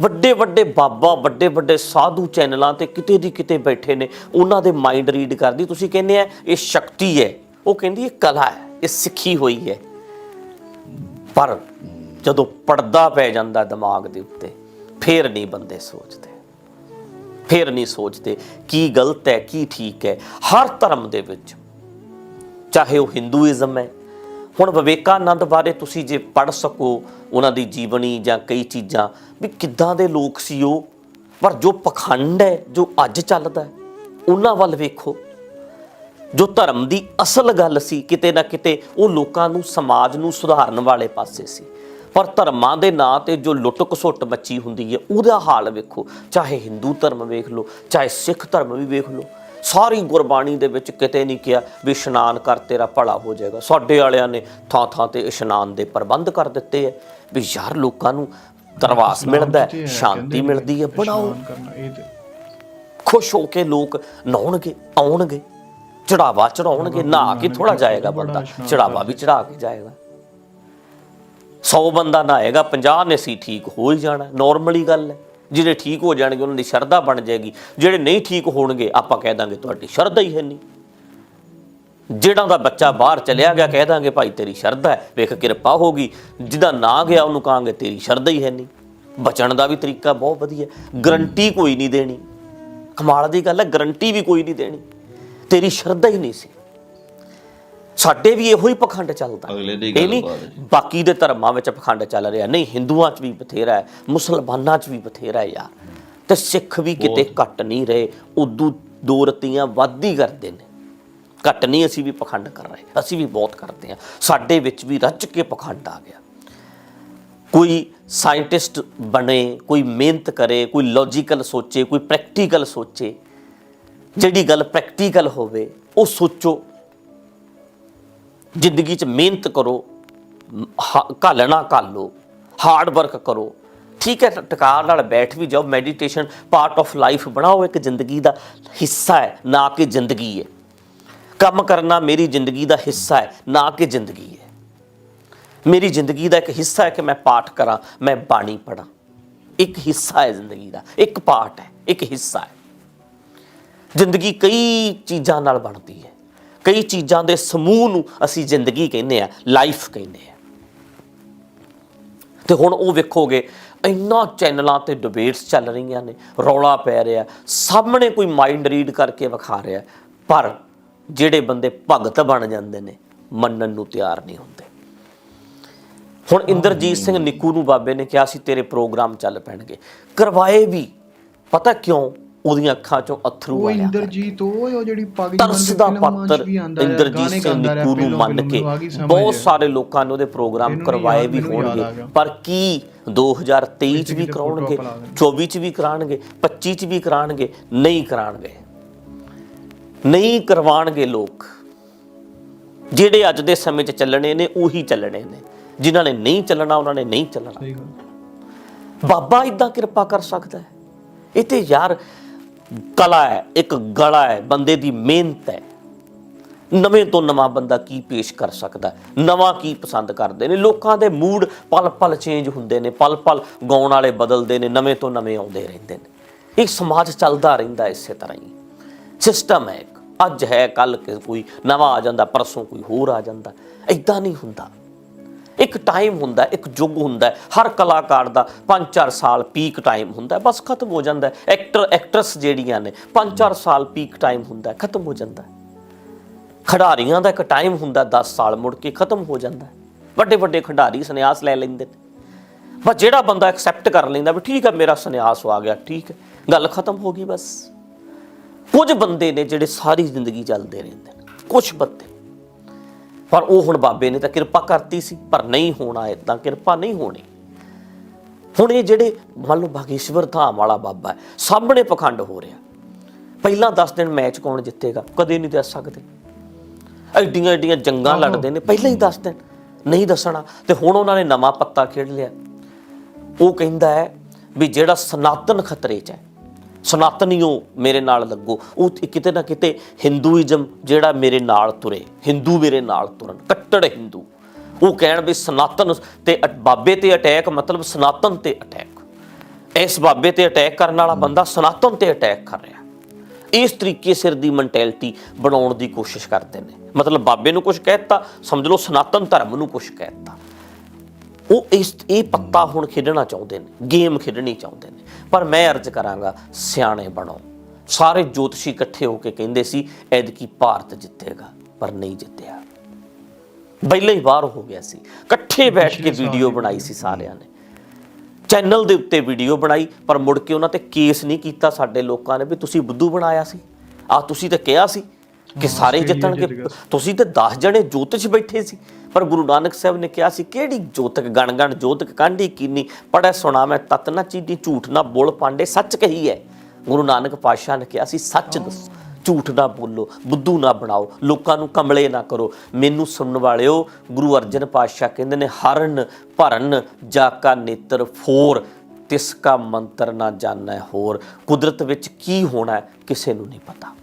ਵੱਡੇ ਵੱਡੇ ਬਾਬਾ ਵੱਡੇ ਵੱਡੇ ਸਾਧੂ ਚੈਨਲਾਂ ਤੇ ਕਿਤੇ ਦੀ ਕਿਤੇ ਬੈਠੇ ਨੇ, ਉਹਨਾਂ ਦੇ ਮਾਈਂਡ ਰੀਡ ਕਰਦੀ। ਤੁਸੀਂ ਕਹਿੰਦੇ ਆ, ਇਹ ਸ਼ਕਤੀ ਹੈ, ਉਹ ਕਹਿੰਦੀ ਇਹ ਕਲਾ ਹੈ, ਇਹ ਸਿੱਖੀ ਹੋਈ ਹੈ। ਪਰ ਜਦੋਂ ਪਰਦਾ ਪੈ ਜਾਂਦਾ ਦਿਮਾਗ ਦੇ ਉੱਤੇ, ਫੇਰ ਨਹੀਂ ਬੰਦੇ ਸੋਚਦੇ। ਫਿਰ ਨਹੀਂ ਸੋਚਦੇ ਕੀ ਗਲਤ ਹੈ, ਕੀ ਠੀਕ ਹੈ। ਹਰ ਧਰਮ ਦੇ ਵਿੱਚ, ਚਾਹੇ ਉਹ ਹਿੰਦੂਇਜ਼ਮ ਹੈ, ਹੁਣ ਵਿਵੇਕਾਨੰਦ ਬਾਰੇ ਤੁਸੀਂ ਜੇ ਪੜ੍ਹ ਸਕੋ ਉਹਨਾਂ ਦੀ ਜੀਵਨੀ ਜਾਂ ਕਈ ਚੀਜ਼ਾਂ, ਵੀ ਕਿੱਦਾਂ ਦੇ ਲੋਕ ਸੀ ਉਹ? ਪਰ ਜੋ ਪਖੰਡ ਹੈ, ਜੋ ਅੱਜ ਚੱਲਦਾ ਉਹਨਾਂ ਵੱਲ ਵੇਖੋ। ਜੋ ਧਰਮ ਦੀ ਅਸਲ ਗੱਲ ਸੀ, ਕਿਤੇ ਨਾ ਕਿਤੇ ਉਹ ਲੋਕਾਂ ਨੂੰ, ਸਮਾਜ ਨੂੰ ਸੁਧਾਰਨ ਵਾਲੇ ਪਾਸੇ ਸੀ। ਪਰ ਧਰਮਾਂ ਦੇ ਨਾਂ ਤੇ ਜੋ ਲੁੱਟ ਖਸੁੱਟ ਮੱਚੀ ਹੁੰਦੀ ਹੈ ਉਹਦਾ ਹਾਲ ਵੇਖੋ। ਚਾਹੇ ਹਿੰਦੂ ਧਰਮ ਵੇਖ ਲਓ ਚਾਹੇ ਸਿੱਖ ਧਰਮ ਵੀ ਵੇਖ ਲਓ ਸਾਰੀ ਗੁਰਬਾਣੀ ਦੇ ਵਿੱਚ ਕਿਤੇ ਨਹੀਂ ਕਿਹਾ ਵੀ ਇਸ਼ਨਾਨ ਕਰ ਤੇਰਾ ਭਲਾ ਹੋ ਜਾਏਗਾ। ਸਾਡੇ ਵਾਲਿਆਂ ਨੇ ਥਾਂ ਥਾਂ ਤੇ ਇਸ਼ਨਾਨ ਦੇ ਪ੍ਰਬੰਧ ਕਰ ਦਿੱਤੇ ਹੈ ਵੀ ਯਾਰ ਲੋਕਾਂ ਨੂੰ ਦਰਵਾਸ ਮਿਲਦਾ ਸ਼ਾਂਤੀ ਨੇ ਮਿਲਦੀ ਹੈ ਬਣਾਓ। ਖੁਸ਼ ਹੋ ਕੇ ਲੋਕ ਨਹਾਉਣਗੇ ਆਉਣਗੇ ਚੜਾਵਾ ਚੜਾਉਣਗੇ ਨਹਾ ਕੇ ਥੋੜਾ ਜਾਏਗਾ ਬੰਦਾ ਚੜਾਵਾ ਵੀ ਚੜਾ ਕੇ ਜਾਏਗਾ। 100 ਬੰਦਾ ਨਹਾਏਗਾ 50 ਨੇ ਸੀ ਠੀਕ ਹੋ ਹੀ ਜਾਣਾ ਨਾਰਮਲੀ ਗੱਲ ਹੈ। ਜਿਹੜੇ ਠੀਕ ਹੋ ਜਾਣਗੇ, ਉਹਨਾਂ ਦੀ ਸ਼ਰਧਾ ਬਣ ਜਾਏਗੀ। ਜਿਹੜੇ ਨਹੀਂ ਠੀਕ ਹੋਣਗੇ, ਆਪਾਂ ਕਹਿ ਦਾਂਗੇ ਤੁਹਾਡੀ ਸ਼ਰਧਾ ਹੀ ਹੈ ਨਹੀਂ। ਜਿਹੜਾ ਦਾ ਬੱਚਾ ਬਾਹਰ ਚਲਿਆ ਗਿਆ, ਕਹਿ ਦਾਂਗੇ ਭਾਈ ਤੇਰੀ ਸ਼ਰਧਾ ਹੈ, ਵੇਖ ਕਿਰਪਾ ਹੋਗੀ ਜਿਹਦਾ ਨਾ ਗਿਆ, ਉਹਨੂੰ ਕਹਾਂਗੇ ਤੇਰੀ ਸ਼ਰਧਾ ਹੀ ਹੈ ਨਹੀਂ। ਬਚਣ ਦਾ ਵੀ ਤਰੀਕਾ ਬਹੁਤ ਵਧੀਆ ਗਰੰਟੀ ਕੋਈ ਨਹੀਂ ਦੇਣੀ। ਕਮਾਲ ਦੀ ਗੱਲ ਹੈ ਗਰੰਟੀ ਵੀ ਕੋਈ ਨਹੀਂ ਦੇਣੀ। ਤੇਰੀ ਸ਼ਰਧਾ ਹੀ ਨਹੀਂ ਸੀ। ਸਾਡੇ ਵੀ ਇਹੋ ਹੀ ਪਖੰਡ ਚੱਲਦਾ। ਅਗਲੇ ਦੀ ਇਹ ਗੱਲ ਨਹੀਂ। ਬਾਕੀ ਦੇ ਧਰਮਾਂ ਵਿੱਚ ਪਖੰਡ ਚੱਲ ਰਿਹਾ। ਨਹੀਂ ਹਿੰਦੂਆਂ 'ਚ ਵੀ ਬਥੇਰਾ ਹੈ ਮੁਸਲਮਾਨਾਂ 'ਚ ਵੀ ਬਥੇਰਾ ਹੈ ਯਾਰ। ਤੇ ਸਿੱਖ ਵੀ ਕਿਤੇ ਘੱਟ ਨਹੀਂ ਰਹੇ ਉਦੋਂ ਦੋ ਰਤੀਆਂ ਵੱਧ ਕਰਦੇ ਨੇ। ਘੱਟ ਨਹੀਂ ਅਸੀਂ ਵੀ ਪਖੰਡ ਕਰ ਰਹੇ ਅਸੀਂ ਵੀ ਬਹੁਤ ਕਰਦੇ ਹਾਂ। ਸਾਡੇ ਵਿੱਚ ਵੀ ਰੱਜ ਕੇ ਪਖੰਡ ਆ ਗਿਆ। ਕੋਈ ਸਾਇੰਟਿਸਟ ਬਣੇ ਕੋਈ ਮਿਹਨਤ ਕਰੇ ਕੋਈ ਲੌਜੀਕਲ ਸੋਚੇ ਕੋਈ ਪ੍ਰੈਕਟੀਕਲ ਸੋਚੇ ਜਿਹੜੀ ਗੱਲ ਪ੍ਰੈਕਟੀਕਲ ਹੋਵੇ ਉਹ ਸੋਚੋ। ਜ਼ਿੰਦਗੀ 'ਚ ਮਿਹਨਤ ਕਰੋ, ਹ- ਘਾਲਣਾ ਘਾਲੋ ਹਾਰਡ ਵਰਕ ਕਰੋ। ਠੀਕ ਹੈ ਟਕਾਰ ਨਾਲ ਬੈਠ ਵੀ ਜਾਓ ਮੈਡੀਟੇਸ਼ਨ ਪਾਰਟ ਆਫ ਲਾਈਫ ਬਣਾਓ, ਇੱਕ ਜ਼ਿੰਦਗੀ ਦਾ ਹਿੱਸਾ ਹੈ, ਨਾ ਕਿ ਜ਼ਿੰਦਗੀ ਹੈ। ਕੰਮ ਕਰਨਾ ਮੇਰੀ ਜ਼ਿੰਦਗੀ ਦਾ ਹਿੱਸਾ ਹੈ, ਨਾ ਕਿ ਜ਼ਿੰਦਗੀ ਹੈ। ਮੇਰੀ ਜ਼ਿੰਦਗੀ ਦਾ ਇੱਕ ਹਿੱਸਾ ਹੈ ਕਿ ਮੈਂ ਪਾਠ ਕਰਾਂ, ਮੈਂ ਬਾਣੀ ਪੜਾਂ ਇੱਕ ਹਿੱਸਾ ਹੈ ਜ਼ਿੰਦਗੀ ਦਾ, ਇੱਕ ਪਾਰਟ ਹੈ, ਇੱਕ ਹਿੱਸਾ ਹੈ। ਜ਼ਿੰਦਗੀ ਕਈ ਚੀਜ਼ਾਂ ਨਾਲ ਬਣਦੀ ਹੈ। ਕਈ ਚੀਜ਼ਾਂ ਦੇ ਸਮੂਹ ਨੂੰ ਅਸੀਂ ਜ਼ਿੰਦਗੀ ਕਹਿੰਦੇ ਆ ਲਾਈਫ ਕਹਿੰਦੇ ਆ। ਤੇ ਹੁਣ ਉਹ ਵੇਖੋਗੇ, ਇੰਨਾ ਚੈਨਲਾਂ ਤੇ ਡਿਬੇਟਸ ਚੱਲ ਰਹੀਆਂ ਨੇ, ਰੌਲਾ ਪੈ ਰਿਹਾ, ਸਾਹਮਣੇ ਕੋਈ ਮਾਈਂਡ ਰੀਡ ਕਰਕੇ ਵਿਖਾ ਰਿਹਾ, ਪਰ ਜਿਹੜੇ ਬੰਦੇ ਭਗਤ ਬਣ ਜਾਂਦੇ ਨੇ, ਮੰਨਣ ਨੂੰ ਤਿਆਰ ਨਹੀਂ ਹੁੰਦੇ। ਹੁਣ ਇੰਦਰਜੀਤ ਸਿੰਘ ਨਿੱਕੂ ਨੂੰ ਬਾਬੇ ਨੇ ਕਿਹਾ ਸੀ, ਤੇਰੇ ਪ੍ਰੋਗਰਾਮ ਚੱਲ ਪੈਣਗੇ। ਕਰਵਾਏ ਵੀ, ਪਤਾ ਕਿਉਂ? ਉਹਦੀਆਂ ਅੱਖਾਂ ਚੋਂ ਅਥਰੂ ਉਹ ਆਇਆ ਇੰਦਰਜੀਤ ਉਹ ਉਹ ਜਿਹੜੀ ਪਾਗਲ ਤਰਸ ਦਾ ਪਾਤਰ ਇੰਦਰਜੀਤ ਸਿੰਘ ਨਿੱਕੂ ਨੂੰ ਮੰਨ ਕੇ। ਬਹੁਤ ਸਾਰੇ ਲੋਕਾਂ ਨੇ ਉਹਦੇ ਪ੍ਰੋਗਰਾਮ ਕਰਵਾਏ ਵੀ ਹੋਣਗੇ। ਪਰ ਕੀ 2023 ਚ ਵੀ ਕਰਾਉਣਗੇ ਫੋਟੋ ਪਾ 24 ਚ ਵੀ ਕਰਾਣਗੇ 25 ਚ ਵੀ ਕਰਾਣਗੇ ਨਹੀਂ ਕਰਾਣਗੇ ਨਹੀਂ ਕਰਵਾਣਗੇ ਲੋਕ। ਜਿਹੜੇ ਅੱਜ ਦੇ ਸਮੇਂ 'ਚ ਚੱਲਣੇ ਨੇ ਉਹੀ ਚੱਲਣੇ ਨੇ। ਜਿਨ੍ਹਾਂ ਨੇ ਨਹੀਂ ਚੱਲਣਾ ਉਹਨਾਂ ਨੇ ਨਹੀਂ ਚੱਲਣਾ। ਬਾਬਾ ਇਦਾਂ ਕਿਰਪਾ ਕਰ ਸਕਦਾ ਹੈ। ਇਹ ਤੇ ਯਾਰ ਕਲਾ ਹੈ, ਇੱਕ ਗਲਾ ਹੈ, ਬੰਦੇ ਦੀ ਮਿਹਨਤ ਹੈ। ਨਵੇਂ ਤੋਂ ਨਵਾਂ ਬੰਦਾ ਕੀ ਪੇਸ਼ ਕਰ ਸਕਦਾ ਨਵਾਂ ਕੀ ਪਸੰਦ ਕਰਦੇ ਨੇ? ਲੋਕਾਂ ਦੇ ਮੂਡ ਪਲ ਪਲ ਚੇਂਜ ਹੁੰਦੇ ਨੇ ਪਲ ਪਲ ਗਾਉਣ ਵਾਲੇ ਬਦਲਦੇ ਨੇ, ਨਵੇਂ ਤੋਂ ਨਵੇਂ ਆਉਂਦੇ ਰਹਿੰਦੇ ਨੇ। ਇਹ ਸਮਾਜ ਚੱਲਦਾ ਰਹਿੰਦਾ ਇਸੇ ਤਰ੍ਹਾਂ ਹੀ। ਸਿਸਟਮ ਹੈ ਇੱਕ। ਅੱਜ ਹੈ ਕੱਲ ਕੋਈ ਨਵਾਂ ਆ ਜਾਂਦਾ, ਪਰਸੋਂ ਕੋਈ ਹੋਰ ਆ ਜਾਂਦਾ। ਇਦਾਂ ਨਹੀਂ ਹੁੰਦਾ। ਇੱਕ ਟਾਈਮ ਹੁੰਦਾ ਇੱਕ ਯੁੱਗ ਹੁੰਦਾ ਹਰ ਕਲਾਕਾਰ ਦਾ 5-4 ਸਾਲ ਪੀਕ ਟਾਈਮ ਹੁੰਦਾ ਬਸ ਖਤਮ ਹੋ ਜਾਂਦਾ ਐਕਟਰ ਐਕਟਰਸ ਜਿਹੜੀਆਂ ਨੇ 5-4 ਸਾਲ ਪੀਕ ਟਾਈਮ ਹੁੰਦਾ ਖਤਮ ਹੋ ਜਾਂਦਾ ਖਿਡਾਰੀਆਂ ਦਾ ਇੱਕ ਟਾਈਮ ਹੁੰਦਾ 10 ਸਾਲ ਮੁੜ ਕੇ ਖਤਮ ਹੋ ਜਾਂਦਾ ਵੱਡੇ ਵੱਡੇ ਖਿਡਾਰੀ ਸੰਨਿਆਸ ਲੈ ਲੈਂਦੇ ਨੇ। ਬਸ ਜਿਹੜਾ ਬੰਦਾ ਐਕਸੈਪਟ ਕਰ ਲੈਂਦਾ ਵੀ ਠੀਕ ਹੈ, ਮੇਰਾ ਸੰਨਿਆਸ ਆ ਗਿਆ, ਠੀਕ ਹੈ, ਗੱਲ ਖਤਮ ਹੋ ਗਈ ਬਸ। ਕੁਝ ਬੰਦੇ ਨੇ ਜਿਹੜੇ ਸਾਰੀ ਜ਼ਿੰਦਗੀ ਚੱਲਦੇ ਰਹਿੰਦੇ ਨੇ, ਕੁਝ ਬੰਦੇ ਪਰ ਉਹ ਹੁਣ ਬਾਬੇ ਨੇ ਤਾਂ ਕਿਰਪਾ ਕਰਤੀ ਸੀ ਪਰ ਨਹੀਂ ਹੋਣਾ ਇਦਾਂ ਕਿਰਪਾ ਨਹੀਂ ਹੋਣੀ। ਹੁਣ ਇਹ ਜਿਹੜੇ ਮੰਨ ਲਓ ਬਾਗੇਸ਼ਵਰ ਧਾਮ ਵਾਲਾ ਬਾਬਾ ਹੈ ਸਾਹਮਣੇ ਪਖੰਡ ਹੋ ਰਿਹਾ। ਪਹਿਲਾਂ 10 ਦਿਨ ਮੈਚ ਕੌਣ ਜਿੱਤੇਗਾ? ਕਦੇ ਨਹੀਂ ਦੱਸ ਸਕਦੇ। ਐਡੀਆਂ ਐਡੀਆਂ ਜੰਗਾਂ ਲੜਦੇ ਨੇ ਪਹਿਲਾਂ ਹੀ ਦੱਸ ਦਿਨ। ਨਹੀਂ ਦੱਸਣਾ। ਤੇ ਹੁਣ ਉਹਨਾਂ ਨੇ ਨਵਾਂ ਪੱਤਾ ਖੇਡ ਲਿਆ। ਉਹ ਕਹਿੰਦਾ ਹੈ ਵੀ ਜਿਹੜਾ ਸਨਾਤਨ ਖਤਰੇ 'ਚ ਹੈ ਸਨਾਤਨੀਓ ਮੇਰੇ ਨਾਲ ਲੱਗੋ। ਉਹ ਕਿਤੇ ਨਾ ਕਿਤੇ ਹਿੰਦੂਇਜ਼ਮ ਜਿਹੜਾ ਮੇਰੇ ਨਾਲ ਤੁਰੇ ਹਿੰਦੂ ਮੇਰੇ ਨਾਲ ਤੁਰਨ, ਕੱਟੜ ਹਿੰਦੂ ਉਹ ਕਹਿਣ ਵੀ ਸਨਾਤਨ ਤੇ ਅ- ਬਾਬੇ ਤੇ ਅਟੈਕ ਮਤਲਬ ਸਨਾਤਨ ਤੇ ਅਟੈਕ ਇਸ ਬਾਬੇ ਤੇ ਅਟੈਕ ਕਰਨ ਵਾਲਾ ਬੰਦਾ ਸਨਾਤਨ ਤੇ ਅਟੈਕ ਕਰ ਰਿਹਾ। ਇਸ ਤਰੀਕੇ ਸਿਰ ਦੀ ਮੈਂਟੈਲਿਟੀ ਬਣਾਉਣ ਦੀ ਕੋਸ਼ਿਸ਼ ਕਰਦੇ ਨੇ। ਮਤਲਬ ਬਾਬੇ ਨੂੰ ਕੁਝ ਕਹਿਤਾ ਸਮਝ ਲਓ ਸਨਾਤਨ ਧਰਮ ਨੂੰ ਕੁਝ ਕਹਿਤਾ ਉਹ ਇਸ ਇਹ ਪੱਤਾ ਹੁਣ ਖੇਡਣਾ ਚਾਹੁੰਦੇ ਨੇ ਗੇਮ ਖੇਡਣੀ ਚਾਹੁੰਦੇ ਨੇ। ਪਰ ਮੈਂ ਅਰਜ਼ ਕਰਾਂਗਾ ਸਿਆਣੇ ਬਣੋ। ਸਾਰੇ ਜੋਤਸ਼ੀ ਇਕੱਠੇ ਹੋ ਕੇ ਕਹਿੰਦੇ ਸੀ ਐਦਕੀ ਭਾਰਤ ਜਿੱਤੇਗਾ ਪਰ ਨਹੀਂ ਜਿੱਤਿਆ। ਪਹਿਲਾਂ ਹੀ ਬਾਹਰ ਹੋ ਗਿਆ ਸੀ। ਇਕੱਠੇ ਬੈਠ ਕੇ ਵੀਡੀਓ ਬਣਾਈ ਸੀ ਸਾਰਿਆਂ ਨੇ। ਚੈਨਲ ਦੇ ਉੱਤੇ ਵੀਡੀਓ ਬਣਾਈ ਪਰ ਮੁੜ ਕੇ ਉਹਨਾਂ ਤੇ ਕੇਸ ਨਹੀਂ ਕੀਤਾ ਸਾਡੇ ਲੋਕਾਂ ਨੇ ਵੀ ਤੁਸੀਂ ਬੁੱਧੂ ਬਣਾਇਆ ਸੀ। ਆ ਤੁਸੀਂ ਤਾਂ ਕਿਹਾ ਸੀ ਕਿ ਸਾਰੇ ਜਿੱਤਣਗੇ। ਤੁਸੀਂ ਤੇ 10 ਜਣੇ ਜੋਤਿਸ਼ ਬੈਠੇ ਸੀ। ਪਰ ਗੁਰੂ ਨਾਨਕ ਸਾਹਿਬ ਨੇ ਕਿਹਾ ਸੀ, ਕਿਹੜੀ ਜੋਤਕ ਗਣ ਗਣ, ਜੋਤਕ ਕਾਂਢੀ ਕੀਨੀ ਪੜੈ ਸੁਣਾ ਮੈਂ ਤਤ ਨਾ ਚੀਦੀ ਝੂਠ ਨਾ ਬੋਲ ਪਾਂਡੇ, ਸੱਚ ਕਹੀ ਹੈ ਗੁਰੂ ਨਾਨਕ ਪਾਤਸ਼ਾਹ ਨੇ ਕਿਹਾ ਸੀ, ਸੱਚ ਦੱਸੋ, ਝੂਠ ਨਾ ਬੋਲੋ, ਬੁੱਧੂ ਨਾ ਬਣਾਓ, ਲੋਕਾਂ ਨੂੰ ਕਮਲੇ ਨਾ ਕਰੋ। ਮੈਨੂੰ ਸੁਣਨ ਵਾਲਿਓ, ਗੁਰੂ ਅਰਜਨ ਪਾਤਸ਼ਾਹ ਕਹਿੰਦੇ ਨੇ, ਹਰਨ ਭਰਨ ਜਾ ਕਾ ਨੇਤਰ ਫੋਰ, ਤਿਸ ਕਾ ਮੰਤਰ ਨਾ ਜਾਣੈ ਹੋਰ। ਕੁਦਰਤ ਵਿੱਚ ਕੀ ਹੋਣਾ ਕਿਸੇ ਨੂੰ ਨਹੀਂ ਪਤਾ।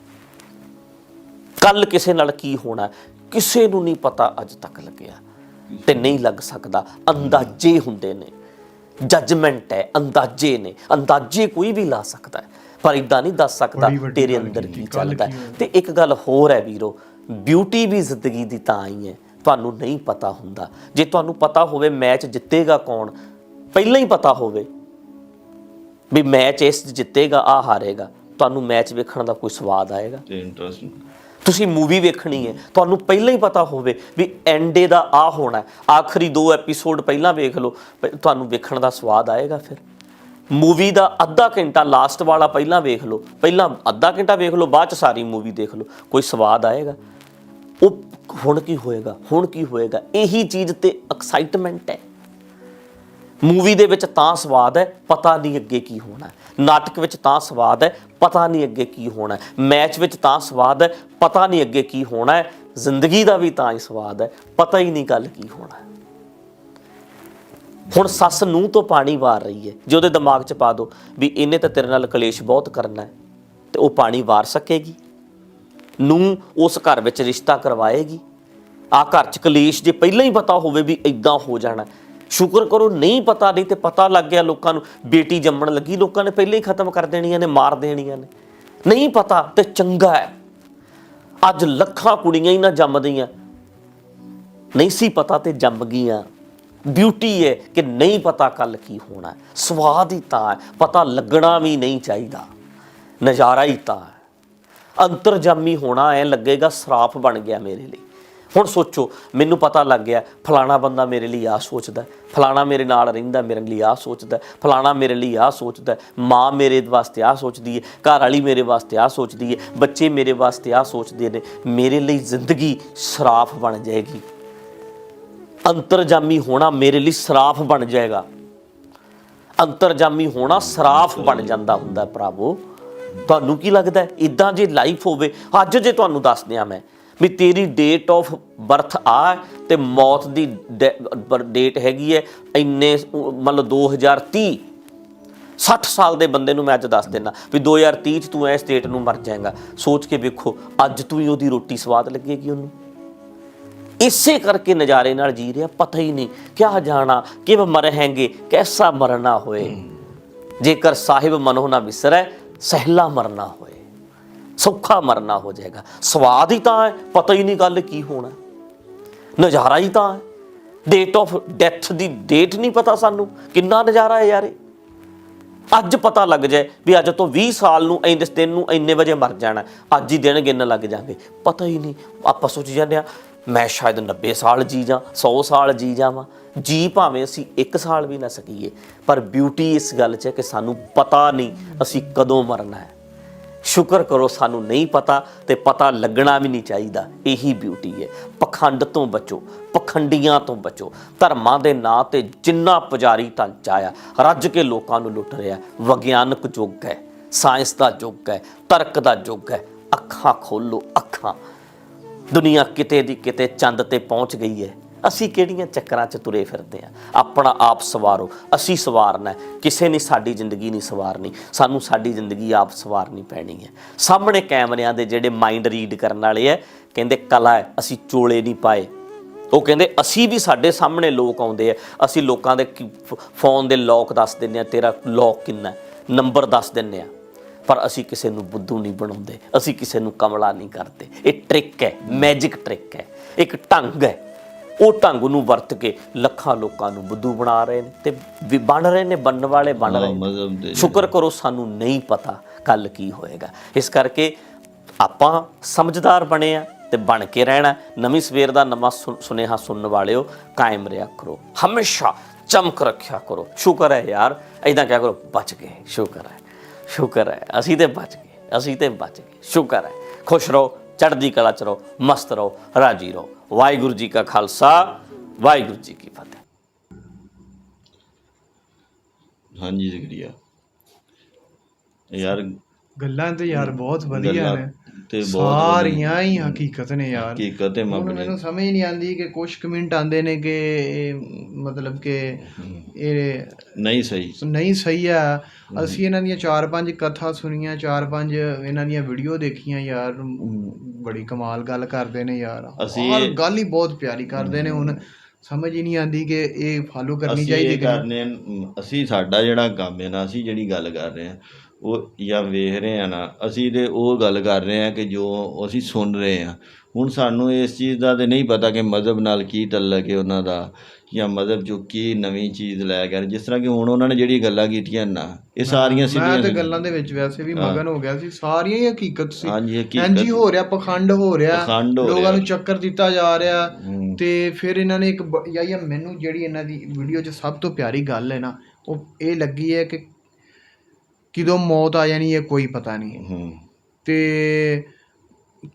ਕੱਲ ਕਿਸੇ ਨਾਲ ਕੀ ਹੋਣਾ ਕਿਸੇ ਨੂੰ ਨਹੀਂ ਪਤਾ ਅੱਜ ਤੱਕ ਲੱਗਿਆ ਤੇ ਨਹੀਂ ਲੱਗ ਸਕਦਾ। ਅੰਦਾਜ਼ੇ ਹੁੰਦੇ ਨੇ। ਜੱਜਮੈਂਟ ਹੈ ਅੰਦਾਜ਼ੇ ਨੇ। ਅੰਦਾਜ਼ੇ ਕੋਈ ਵੀ ਲਾ ਸਕਦਾ ਹੈ। ਪਰ ਇਦਾਂ ਨਹੀਂ ਦੱਸ ਸਕਦਾ ਤੇਰੇ ਅੰਦਰ ਕੀ ਚੱਲਦਾ। ਤੇ ਇੱਕ ਗੱਲ ਹੋਰ ਹੈ ਵੀਰੋ ਬਿਊਟੀ ਵੀ ਜ਼ਿੰਦਗੀ ਦੀ ਤਾਂ ਹੀ ਹੈ। ਤੁਹਾਨੂੰ ਨਹੀਂ ਪਤਾ ਹੁੰਦਾ। ਜੇ ਤੁਹਾਨੂੰ ਪਤਾ ਹੋਵੇ ਮੈਚ ਜਿੱਤੇਗਾ ਕੌਣ ਪਹਿਲਾਂ ਹੀ ਪਤਾ ਹੋਵੇ ਵੀ ਮੈਚ ਇਸ ਜਿੱਤੇਗਾ ਆ ਹਾਰੇਗਾ। ਤੁਹਾਨੂੰ ਮੈਚ ਵੇਖਣ ਦਾ ਕੋਈ ਸਵਾਦ ਆਏਗਾ। ਤੇ ਇੰਟਰਸਟ ਤੁਸੀਂ ਮੂਵੀ ਵੇਖਣੀ ਹੈ, ਤੁਹਾਨੂੰ ਪਹਿਲਾਂ ਹੀ ਪਤਾ ਹੋਵੇ ਵੀ ਐਂਡੇ ਦਾ ਆ ਹੋਣਾ ਆਖਰੀ ਦੋ ਐਪੀਸੋਡ ਪਹਿਲਾਂ ਵੇਖ ਲਓ ਤੁਹਾਨੂੰ ਵੇਖਣ ਦਾ ਸਵਾਦ ਆਏਗਾ ਫਿਰ। ਮੂਵੀ ਦਾ ਅੱਧਾ ਘੰਟਾ ਲਾਸਟ ਵਾਲਾ ਪਹਿਲਾਂ ਵੇਖ ਲਓ। ਪਹਿਲਾਂ ਅੱਧਾ ਘੰਟਾ ਵੇਖ ਲਓ, ਬਾਅਦ ਚ ਸਾਰੀ ਮੂਵੀ ਦੇਖ ਲਓ। ਕੋਈ ਸਵਾਦ ਆਏਗਾ। ਉਹ ਹੁਣ ਕੀ ਹੋਏਗਾ, ਹੁਣ ਕੀ ਹੋਏਗਾ? ਇਹੀ ਚੀਜ਼ ਤੇ ਐਕਸਾਈਟਮੈਂਟ ਹੈ। ਮੂਵੀ ਦੇ ਵਿੱਚ ਤਾਂ ਸਵਾਦ ਹੈ, ਪਤਾ ਨਹੀਂ ਅੱਗੇ ਕੀ ਹੋਣਾ ਨਾਟਕ ਵਿੱਚ ਤਾਂ ਸਵਾਦ ਹੈ, ਪਤਾ ਨਹੀਂ ਅੱਗੇ ਕੀ ਹੋਣਾ ਮੈਚ ਵਿੱਚ ਤਾਂ ਸਵਾਦ ਹੈ, ਪਤਾ ਨਹੀਂ ਅੱਗੇ ਕੀ ਹੋਣਾ ਹੈ। ਜ਼ਿੰਦਗੀ ਦਾ ਵੀ ਤਾਂ ਹੀ ਸਵਾਦ ਹੈ, ਪਤਾ ਹੀ ਨਹੀਂ ਗੱਲ ਕੀ ਹੋਣਾ ਹੁਣ ਸੱਸ ਨੂੰ ਤੋਂ ਪਾਣੀ ਵਾਰ ਰਹੀ ਹੈ। ਜੇ ਉਹਦੇ ਦਿਮਾਗ 'ਚ ਪਾ ਦੋ ਵੀ ਇਹਨੇ ਤਾਂ ਤੇਰੇ ਨਾਲ ਕਲੇਸ਼ ਬਹੁਤ ਕਰਨਾ ਹੈ, ਤੇ ਉਹ ਪਾਣੀ ਵਾਰ ਸਕੇਗੀ। ਨੂੰ ਉਸ ਘਰ ਵਿੱਚ ਰਿਸ਼ਤਾ ਕਰਵਾਏਗੀ। ਆ ਘਰ 'ਚ ਕਲੇਸ਼ ਜੇ ਪਹਿਲਾਂ ਹੀ ਪਤਾ ਹੋਵੇ ਵੀ ਇਦਾਂ ਹੋ ਜਾਣਾ ਸ਼ੁਕਰ ਕਰੋ, ਨਹੀਂ ਪਤਾ, ਨਹੀਂ ਤੇ ਪਤਾ ਲੱਗ ਗਿਆ ਲੋਕਾਂ ਨੂੰ। ਬੇਟੀ ਜੰਮਣ ਲੱਗੀ, ਲੋਕਾਂ ਨੇ ਪਹਿਲੇ ਹੀ ਖਤਮ ਕਰ ਦੇਣੀਆਂ ਨੇ, ਮਾਰ ਦੇਣੀਆਂ ਨੇ। ਨਹੀਂ ਪਤਾ ਤੇ ਚੰਗਾ ਹੈ। ਅੱਜ ਲੱਖਾਂ ਕੁੜੀਆਂ ਹੀ ਨਾ ਜੰਮਦੀਆਂ। ਨਹੀਂ ਸੀ ਪਤਾ ਤੇ ਜੰਮ ਗਈਆਂ। ਬਿਊਟੀ ਹੈ ਕਿ ਨਹੀਂ ਪਤਾ ਕੱਲ ਕੀ ਹੋਣਾ ਹੈ। ਸਵਾਦ ਹੀ ਤਾਂ ਹੈ। ਪਤਾ ਲੱਗਣਾ ਵੀ ਨਹੀਂ ਚਾਹੀਦਾ। ਨਜ਼ਾਰਾ ਹੀ ਤਾਂ ਹੈ। ਅੰਤਰਜਾਮੀ ਹੋਣਾ ਐ ਲੱਗੇਗਾ ਸਰਾਫ ਬਣ ਗਿਆ ਮੇਰੇ ਲਈ। ਹੁਣ ਸੋਚੋ, ਮੈਨੂੰ ਪਤਾ ਲੱਗ ਗਿਆ, ਫਲਾਣਾ ਬੰਦਾ ਮੇਰੇ ਲਈ ਆ ਸੋਚਦਾ ਫਲਾਣਾ ਮੇਰੇ ਨਾਲ ਰਹਿੰਦਾ ਮੇਰੇ ਲਈ ਆ ਸੋਚਦਾ ਫਲਾਣਾ ਮੇਰੇ ਲਈ ਆ ਸੋਚਦਾ ਮਾਂ ਮੇਰੇ ਵਾਸਤੇ ਆ ਸੋਚਦੀ ਹੈ, ਘਰ ਵਾਲੀ ਮੇਰੇ ਵਾਸਤੇ ਆ ਸੋਚਦੀ ਹੈ, ਬੱਚੇ ਮੇਰੇ ਵਾਸਤੇ ਆ ਸੋਚਦੇ ਨੇ, ਮੇਰੇ ਲਈ ਜ਼ਿੰਦਗੀ ਸਰਾਫ ਬਣ ਜਾਏਗੀ। ਅੰਤਰਜਾਮੀ ਹੋਣਾ ਮੇਰੇ ਲਈ ਸਰਾਫ ਬਣ ਜਾਏਗਾ। ਅੰਤਰਜਾਮੀ ਹੋਣਾ ਸਰਾਫ ਬਣ ਜਾਂਦਾ ਹੁੰਦਾ ਭਰਾਵੋ। ਤੁਹਾਨੂੰ ਕੀ ਲੱਗਦਾ ਇਦਾਂ ਜੇ ਲਾਈਫ ਹੋਵੇ, ਅੱਜ ਜੇ ਤੁਹਾਨੂੰ ਦੱਸਦਿਆਂ ਮੈਂ ਵੀ ਤੇਰੀ ਡੇਟ ਆਫ ਬਰਥ ਆ ਤੇ ਮੌਤ ਦੀ ਡੇਟ ਹੈਗੀ ਹੈ ਇੰਨੇ ਮੰਨ ਲਓ 2030 60 ਸਾਲ ਦੇ ਬੰਦੇ ਨੂੰ ਮੈਂ ਅੱਜ ਦੱਸ ਦਿੰਦਾ ਵੀ 2030 ਚ ਤੂੰ ਐ ਸਟੇਟ ਨੂੰ ਮਰ ਜਾਏਗਾ। ਸੋਚ ਕੇ ਵੇਖੋ ਅੱਜ ਤੂੰ ਹੀ ਉਹਦੀ ਰੋਟੀ ਸਵਾਦ ਲੱਗੇਗੀ ਉਹਨੂੰ। ਇਸੇ ਕਰਕੇ ਨਜ਼ਾਰੇ ਨਾਲ ਜੀ ਰਿਹਾ ਪਤਾ ਹੀ ਨਹੀਂ ਕਿਆ ਜਾਣਾ ਕਿਵ ਮਰहेंगे ਕੈਸਾ ਮਰਨਾ ਹੋਏ। ਜੇਕਰ ਸਾਹਿਬ ਮਨੋ ਨਾ ਵਿਸਰੈ ਸਹਿਲਾ ਮਰਨਾ ਹੋਏ। ਸੌਖਾ ਮਰਨਾ ਹੋ ਜਾਏਗਾ। ਸਵਾਦ ਹੀ ਤਾਂ ਹੈ, ਪਤਾ ਹੀ ਨਹੀਂ ਗੱਲ ਕੀ ਹੋਣਾ। ਨਜ਼ਾਰਾ ਹੀ ਤਾਂ ਹੈ। ਡੇਟ ਆਫ ਡੈਥ ਦੀ ਡੇਟ ਨਹੀਂ ਪਤਾ ਸਾਨੂੰ ਕਿੰਨਾ ਨਜ਼ਾਰਾ ਹੈ ਯਾਰ। ਇਹ ਅੱਜ ਪਤਾ ਲੱਗ ਜਾਏ ਵੀ ਅੱਜ ਤੋਂ 20 ਸਾਲ ਨੂੰ ਇੰਦੇ ਦਿਨ ਨੂੰ ਇੰਨੇ ਵਜੇ ਮਰ ਜਾਣਾ। ਅੱਜ ਹੀ ਦਿਨ ਗਿਣਨ ਲੱਗ ਜਾਗੇ ਪਤਾ ਹੀ ਨਹੀਂ, ਆਪਾਂ ਸੋਚ ਜਾਂਦੇ ਆ ਮੈਂ ਸ਼ਾਇਦ 90 ਸਾਲ ਜੀ ਜਾਂ 100 ਸਾਲ ਜੀ ਜਾਵਾਂ। ਜੀ ਭਾਵੇਂ ਅਸੀਂ 1 ਸਾਲ ਵੀ ਨਾ ਸਕੀਏ, ਪਰ ਬਿਊਟੀ ਇਸ ਗੱਲ 'ਚ ਹੈ ਕਿ ਸਾਨੂੰ ਪਤਾ ਨਹੀਂ ਅਸੀਂ ਕਦੋਂ ਮਰਨਾ ਹੈ। ਸ਼ੁਕਰ ਕਰੋ, ਸਾਨੂੰ ਨਹੀਂ ਪਤਾ ਤੇ ਪਤਾ ਲੱਗਣਾ ਵੀ ਨਹੀਂ ਚਾਹੀਦਾ। ਇਹੀ ਬਿਊਟੀ ਹੈ। ਪਖੰਡ ਤੋਂ ਬਚੋ, ਪਖੰਡੀਆਂ ਤੋਂ ਬਚੋ। ਧਰਮਾਂ ਦੇ ਨਾਂ ਤੇ ਜਿੰਨਾ ਪੁਜਾਰੀ ਢਾਂਚਾ ਆ ਰੱਜ ਕੇ ਲੋਕਾਂ ਨੂੰ ਲੁੱਟ ਰਿਹਾ। ਵਿਗਿਆਨਕ ਯੁੱਗ ਹੈ ਸਾਇੰਸ ਦਾ ਯੁੱਗ ਹੈ, ਤਰਕ ਦਾ ਯੁੱਗ ਹੈ। ਅੱਖਾਂ ਖੋਲੋ, ਅੱਖਾਂ। ਦੁਨੀਆ ਕਿਤੇ ਦੀ ਕਿਤੇ ਚੰਦ ਤੇ ਪਹੁੰਚ ਗਈ ਹੈ। ਅਸੀਂ ਕਿਹੜੀਆਂ ਚੱਕਰਾਂ 'ਚ ਤੁਰੇ ਫਿਰਦੇ ਆ ਆਪਣਾ ਆਪ ਸਵਾਰੋ। ਅਸੀਂ ਸਵਾਰਨਾ ਕਿਸੇ ਨੇ ਸਾਡੀ ਜ਼ਿੰਦਗੀ ਨਹੀਂ ਸਵਾਰਨੀ। ਸਾਨੂੰ ਸਾਡੀ ਜ਼ਿੰਦਗੀ ਆਪ ਸਵਾਰਨੀ ਪੈਣੀ ਹੈ। ਸਾਹਮਣੇ ਕੈਮਰਿਆਂ ਦੇ ਜਿਹੜੇ ਮਾਈਂਡ ਰੀਡ ਕਰਨ ਵਾਲੇ ਐ ਕਹਿੰਦੇ, ਕਲਾ ਹੈ। ਅਸੀਂ ਚੋਲੇ ਨਹੀਂ ਪਾਏ। ਉਹ ਕਹਿੰਦੇ, ਅਸੀਂ ਵੀ ਸਾਡੇ ਸਾਹਮਣੇ ਲੋਕ ਆਉਂਦੇ ਆ ਅਸੀਂ ਲੋਕਾਂ ਦੇ ਫੋਨ ਦੇ ਲੌਕ ਦੱਸ ਦਿੰਨੇ ਆ ਤੇਰਾ ਲੌਕ ਕਿੰਨਾ ਨੰਬਰ ਦੱਸ ਦਿੰਨੇ ਆ ਪਰ ਅਸੀਂ ਕਿਸੇ ਨੂੰ ਬੁੱਧੂ ਨਹੀਂ ਬਣਾਉਂਦੇ। ਅਸੀਂ ਕਿਸੇ ਨੂੰ ਕਮਲਾ ਨਹੀਂ ਕਰਦੇ। ਇਹ ਟ੍ਰਿਕ ਹੈ ਮੈਜਿਕ ਟ੍ਰਿਕ ਹੈ। ਇੱਕ ਢੰਗ ਹੈ। ਉਹ ਢੰਗ ਨੂੰ ਵਰਤ ਕੇ ਲੱਖਾਂ ਲੋਕਾਂ ਨੂੰ ਬੁੱਧੂ ਬਣਾ ਰਹੇ ਨੇ ਤੇ ਵੀ ਬਣ ਰਹੇ ਨੇ ਬਣਨ ਵਾਲੇ ਬਣ ਰਹੇ ਨੇ। ਸ਼ੁਕਰ ਕਰੋ ਸਾਨੂੰ ਨਹੀਂ ਪਤਾ ਕੱਲ ਕੀ ਹੋਏਗਾ। ਇਸ ਕਰਕੇ ਆਪਾਂ ਸਮਝਦਾਰ ਬਣੇ ਆ ਤੇ ਬਣ ਕੇ ਰਹਿਣਾ ਨਵੀਂ ਸਵੇਰ ਦਾ ਨਵਾਂ ਸੁਨੇਹਾ ਸੁਣਨ ਵਾਲਿਓ ਕਾਇਮ ਰਿਹਾ ਕਰੋ। ਹਮੇਸ਼ਾ ਚਮਕ ਰੱਖਿਆ ਕਰੋ। ਸ਼ੁਕਰ ਹੈ ਯਾਰ ਐਦਾਂ ਕਿਹਾ ਕਰੋ ਬਚ ਗਏ। ਸ਼ੁਕਰ ਹੈ ਸ਼ੁਕਰ ਹੈ। ਅਸੀਂ ਤੇ ਬਚ ਗਏ ਅਸੀਂ ਤੇ ਬਚ ਗਏ। ਸ਼ੁਕਰ ਹੈ। ਖੁਸ਼ ਰਹੋ ਚੜ੍ਹਦੀ ਕਲਾ ਚ ਰਹੋ ਮਸਤ ਰਹੋ ਰਾਜੀ ਰਹੋ। ਵਾਹਿਗੁਰੂ ਜੀ ਕਾ ਖਾਲਸਾ ਵਾਹਿਗੁਰੂ ਜੀ ਕੀ ਫਤਿਹ। ਹਾਂਜੀ ਜ਼ਿਕਰੀਆ ਯਾਰ ਗੱਲਾਂ ਤੇ ਯਾਰ ਬਹੁਤ ਵਧੀਆ ਗੱਲਾਂ ਨੇ। ਤੇ ਬਹੁਤ ਸਾਰੀਆਂ ਹੀ ਹਕੀਕਤ ਨੇ ਯਾਰ। ਹਕੀਕਤ ਹੈ ਹੁਣ ਮੈਨੂੰ ਸਮਝ ਨਹੀਂ ਆਉਂਦੀ ਕਿ ਕੁਝ ਕਮੈਂਟ ਆਉਂਦੇ ਨੇ ਕਿ ਇਹ ਮਤਲਬ ਕਿ ਇਹ ਨਹੀਂ ਸਹੀ। ਨਹੀਂ ਸਹੀ ਆ। ਅਸੀਂ ਇਹਨਾਂ ਦੀਆਂ ਚਾਰ ਪੰਜ ਕਥਾ ਸੁਣੀਆਂ ਚਾਰ ਪੰਜ ਇਹਨਾਂ ਦੀਆਂ ਵੀਡੀਓ ਦੇਖੀਆਂ ਯਾਰ। ਬੜੀ ਕਮਾਲ ਗੱਲ ਕਰਦੇ ਨੇ ਯਾਰ। ਅਸੀਂ ਔਰ ਗੱਲ ਹੀ ਬਹੁਤ ਪਿਆਰੀ ਕਰਦੇ ਨੇ। ਹੁਣ ਸਮਝ ਹੀ ਨਹੀਂ ਆਉਂਦੀ ਕਿ ਇਹ ਫਾਲੋ ਕਰਨੀ ਅਸੀਂ ਚਾਹੀਦੀ ਇਹ ਕਿ ਨਹੀਂ। ਕਰਨੇ ਅਸੀਂ ਸਾਡਾ ਜਿਹੜਾ ਕੰਮ ਹੈ ਨਾ ਅਸੀਂ ਜਿਹੜੀ ਗੱਲ ਕਰ ਰਹੇ ਹਾਂ ਉਹ ਜਾਂ ਵੇਖ ਰਹੇ ਆ ਨਾ ਅਸੀਂ ਤੇ ਉਹ ਗੱਲ ਕਰ ਰਹੇ ਆ ਕਿ ਜੋ ਅਸੀਂ ਸੁਣ ਰਹੇ ਆ ਹੁਣ ਸਾਨੂੰ ਇਸ ਚੀਜ਼ ਦਾ ਤੇ ਨਹੀਂ ਪਤਾ ਕਿ ਮਜ਼ਹਬ ਨਾਲ ਕੀ ਤਲਕ ਹੈ ਉਹਨਾਂ ਦਾ ਜਾਂ ਮਜ਼ਹਬ ਜੋ ਕੀ ਨਵੀਂ ਚੀਜ਼ ਲੈ ਕੇ ਆਏ। ਜਿਸ ਤਰ੍ਹਾਂ ਕਿ ਹੁਣ ਉਹਨਾਂ ਨੇ ਜਿਹੜੀ ਗੱਲਾਂ ਕੀਤੀਆਂ ਨਾ ਇਹ ਸਾਰੀਆਂ ਮੈਂ ਸਿੱਧੀਆਂ ਤੇ ਗੱਲਾਂ ਦੇ ਵਿੱਚ ਵੈਸੇ ਵੀ ਮਗਨ ਹੋ ਗਿਆ ਸੀ ਸਾਰੀਆਂ ਹੀ ਹਕੀਕਤ ਸੀ ਹਾਂਜੀ ਹਕੀਕਤ ਇੰਜ ਹੀ ਰਿਹਾ ਪਖੰਡ ਹੋ ਰਿਹਾ ਪਖੰਡ ਹੋ ਲੋਕਾਂ। ਨੂੰ ਚੱਕਰ ਦਿੱਤਾ ਜਾ ਰਿਹਾ। ਤੇ ਫਿਰ ਇਹਨਾਂ ਨੇ ਇੱਕ ਯਾ ਮੈਨੂੰ ਜਿਹੜੀ ਇਹਨਾਂ ਦੀ ਵੀਡੀਓ 'ਚ ਸਭ ਤੋਂ ਪਿਆਰੀ ਗੱਲ ਹੈ ਨਾ ਉਹ ਇਹ ਲੱਗੀ ਹੈ ਕਿ ਕਿਦੋਂ ਮੌਤ ਆ ਜਾਣੀ ਹੈ ਕੋਈ ਪਤਾ ਨਹੀਂ ਹੂੰ। ਤੇ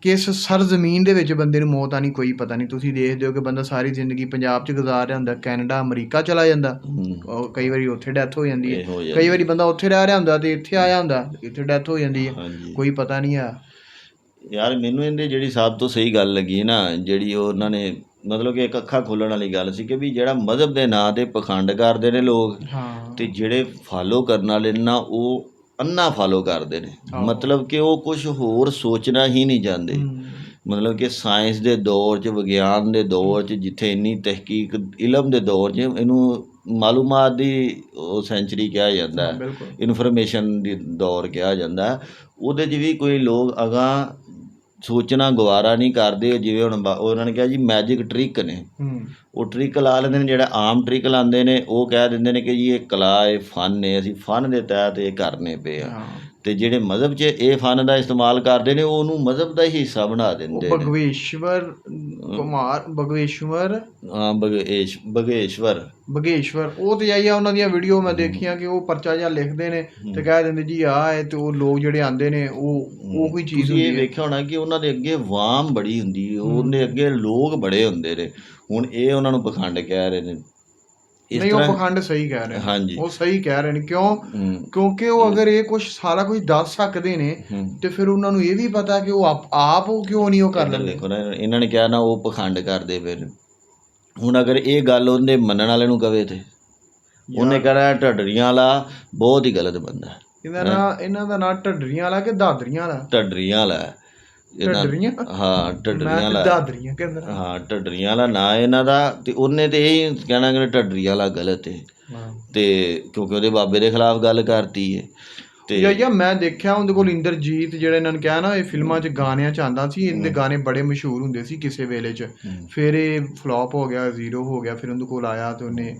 ਕਿਸ ਸਰਜ਼ਮੀਨ ਦੇ ਵਿੱਚ ਬੰਦੇ ਨੂੰ ਮੌਤ ਆਣੀ ਕੋਈ ਪਤਾ ਨਹੀਂ। ਤੁਸੀਂ ਦੇਖਦੇ ਹੋ ਕਿ ਬੰਦਾ ਸਾਰੀ ਜ਼ਿੰਦਗੀ ਪੰਜਾਬ 'ਚ ਗੁਜ਼ਾਰ ਰਿਹਾ ਹੁੰਦਾ ਕੈਨੇਡਾ ਅਮਰੀਕਾ ਚਲਾ ਜਾਂਦਾ। ਉਹ ਕਈ ਵਾਰੀ ਉੱਥੇ ਡੈਥ ਹੋ ਜਾਂਦੀ ਹੋ। ਕਈ ਵਾਰੀ ਬੰਦਾ ਉੱਥੇ ਰਹਿ ਰਿਹਾ ਹੁੰਦਾ ਤੇ ਇੱਥੇ ਆਇਆ ਹੁੰਦਾ ਇੱਥੇ ਡੈਥ ਹੋ ਜਾਂਦੀ ਹੈ। ਕੋਈ ਪਤਾ ਨਹੀਂ ਆ। ਯਾਰ ਮੈਨੂੰ ਇਹਦੇ ਜਿਹੜੀ ਸਭ ਤੋਂ ਸਹੀ ਗੱਲ ਲੱਗੀ ਨਾ ਜਿਹੜੀ ਉਹ ਉਹਨਾਂ ਨੇ ਮਤਲਬ ਕਿ ਇੱਕ ਅੱਖਾਂ ਖੋਲਣ ਵਾਲੀ ਗੱਲ ਸੀ ਕਿ ਵੀ ਜਿਹੜਾ ਮਜ਼ਹਬ ਦੇ ਨਾਂ ਤੇ ਪਖੰਡ ਕਰਦੇ ਨੇ ਲੋਕ ਤੇ ਜਿਹੜੇ ਫਾਲੋ ਕਰਨ ਵਾਲੇ ਨੇ ਉਹ ਅੰਨਾ ਫਾਲੋ ਕਰਦੇ ਨੇ। ਮਤਲਬ ਕਿ ਉਹ ਕੁਝ ਹੋਰ ਸੋਚਣਾ ਹੀ ਨਹੀਂ ਹਮ, ਮਤਲਬ ਕਿ ਸਾਇੰਸ ਦੇ ਦੌਰ 'ਚ ਵਿਗਿਆਨ ਦੇ ਦੌਰ 'ਚ ਜਿੱਥੇ ਇੰਨੀ ਤਹਿਕੀਕ ਇਲਮ ਦੇ ਦੌਰ 'ਚ ਇਹਨੂੰ ਮਾਲੂਮਾਤ ਦੀ ਉਹ ਸੈਂਚਰੀ ਕਿਹਾ ਜਾਂਦਾ। ਹੈ ਇਨਫੋਰਮੇਸ਼ਨ ਦੀ ਦੌਰ ਕਿਹਾ ਜਾਂਦਾ। ਉਹਦੇ 'ਚ ਵੀ ਕੋਈ ਲੋਕ ਅਗਾਂਹ ਸੋਚਣਾ ਗਵਾਰਾ ਨਹੀਂ ਕਰਦੇ ਜਿਵੇਂ ਹੁਣ ਬਾ- ਉਹਨਾਂ ਨੇ ਕਿਹਾ ਜੀ ਮੈਜਿਕ ਟ੍ਰਿਕ ਨੇ। ਹੂੰ। ਉਹ ਟ੍ਰਿਕ ਲਾ ਲੈਂਦੇ ਨੇ ਜਿਹੜਾ ਆਮ ਟ੍ਰਿਕ ਲਾਉਂਦੇ ਨੇ ਉਹ ਕਹਿ ਦਿੰਦੇ ਨੇ ਕਿ ਜੀ ਇਹ ਕਲਾ ਇਹ ਫਨ ਨੇ ਅਸੀਂ ਫਨ ਦੇ ਤਹਿਤ ਇਹ ਕਰਨੇ ਪਏ ਆ। ਹਾਂ। ਤੇ ਜਿਹੜੇ ਮਜ਼ਹਬ 'ਚ ਇਹ ਫਨ ਦਾ ਇਸਤੇਮਾਲ ਕਰਦੇ ਨੇ ਉਹ ਉਹਨੂੰ ਮਜ਼ਹਬ ਦਾ ਹੀ ਹਿੱਸਾ ਬਣਾ ਦਿੰਦੇ ਨੇ। ਭਗਵੇਸ਼ਵਰ ਕੁਮਾਰ ਭਗਵੇਸ਼ਵਰ ਹਾਂ ਬਗੇਸ਼ ਬਗੇਸ਼ਵਰ ਬਗੇਸ਼ਵਰ ਉਹ ਤੇ ਆਈਆ ਉਹਨਾਂ ਦੀਆਂ ਵੀਡੀਓ ਮੈਂ ਦੇਖੀਆਂ ਕਿ ਉਹ ਪਰਚਾ ਜਿਹਾ ਲਿਖਦੇ ਨੇ ਤੇ ਕਹਿ ਦਿੰਦੇ ਜੀ ਆ ਹੈ ਤੇ ਉਹ ਲੋਕ ਜਿਹੜੇ ਆਂਦੇ ਨੇ ਉਹ ਉਹ ਹੀ ਚੀਜ਼ ਇਹ ਹੁੰਦੀ ਹੈ। ਵੇਖਿਆ ਹੋਣਾ ਕਿ ਉਹਨਾਂ ਦੇ ਅੱਗੇ ਵਾਮ ਬੜੀ ਹੁੰਦੀ ਹੈ ਉਹਦੇ ਅੱਗੇ ਲੋਕ ਬੜੇ ਹੁੰਦੇ ਨੇ। ਹੁਣ ਇਹ ਉਹਨਾਂ ਨੂੰ ਪਖੰਡ ਕਹਿ ਰਹੇ ਨੇ। ਇਸ ਨਹੀਂ ਉਹ ਤਰ੍ਹਾਂ ਪਖੰਡ ਸਹੀ ਕਹਿ ਰਹੇ ਨੇ। ਹਾਂਜੀ। ਉਹ ਸਹੀ ਕਹਿ ਰਹੇ ਨੇ। ਕਿਉਂ? ਹੂੰ, ਕਿਉਂਕਿ ਉਹ ਅਗਰ ਇਹ ਕੁਝ ਸਾਰਾ ਕੁਝ ਦੱਸ ਸਕਦੇ ਨੇ ਹੂੰ। ਤੇ ਫਿਰ ਉਹਨਾਂ ਨੂੰ ਇਹ ਵੀ ਪਤਾ ਕਿ ਉਹ ਆਪ ਆਪ ਉਹ ਕਿਉਂ ਨਹੀਂ ਉਹ ਕਰ ਲੈਂਦੇ? ਦੇਖੋ ਨਾ ਇਹਨਾਂ ਨੇ ਕਿਹਾ ਨਾ ਉਹ ਪਖੰਡ ਕਰਦੇ ਫਿਰ। ਹੁਣ ਅਗਰ ਇਹ ਗੱਲ ਉਹਦੇ ਮੰਨਣ ਵਾਲੇ ਨੂੰ ਕਵੇ ਤੇ। ਉਹਨੇ ਕਹਿਣਾ ਢੱਡਰੀਆਂ ਵਾਲਾ ਬਹੁਤ ਹੀ ਗਲਤ ਬੰਦਾ। ਹੈ? ਇਹਦਾ ਨਾਂ ਇਹਨਾਂ ਦਾ ਨਾਂ ਢੱਡਰੀਆਂ ਵਾਲਾ ਕਿ ਦਾਦਰੀਆਂ ਵਾਲਾ? ਢੱਡਰੀਆਂ ਵਾਲਾ। ਹੈ। ਹਾਂ ਢੱਡਰੀਆਂ ਮੈਂ ਵਾਲਾ। ਤੇ ਦਾਦਰੀਆਂ ਕਹਿੰਦਾ ਹਾਂ ਢੱਡਰੀਆਂ ਵਾਲਾ ਨਾਂ ਇਹਨਾਂ ਦਾ ਤੇ ਉਹਨੇ ਤੇ ਇਹ ਕਹਿਣਾ ਕਿ ਢੱਡਰੀਆਂ ਵਾਲਾ ਗਲਤ ਹੈ ਹਾਂ। ਤੇ ਕਿਉਂਕਿ ਉਹਦੇ ਬਾਬੇ ਦੇ ਖਿਲਾਫ ਗੱਲ ਕਰਤੀ ਹੈ ਤੇ ਯਾ ਯਾ ਮੈਂ ਦੇਖਿਆ ਉਹਦੇ ਕੋਲ ਇੰਦਰਜੀਤ ਜਿਹੜਾ ਇਹਨਾਂ ਨੇ ਕਿਹਾ ਨਾ ਇਹ ਫਿਲਮਾਂ 'ਚ ਗਾਣਿਆਂ 'ਚ ਆਂਦਾ ਸੀ ਇਹਦੇ ਗਾਣੇ ਬੜੇ ਮਸ਼ਹੂਰ ਹੁੰਦੇ ਸੀ ਕਿਸੇ ਵੇਲੇ 'ਚ। ਫਿਰ ਇਹ ਫਲॉप ਹੋ ਗਿਆ ਜ਼ੀਰੋ ਹੋ ਗਿਆ ਫਿਰ ਉਹਦੇ ਕੋਲ ਆਇਆ ਤੇ ਉਹਨੇ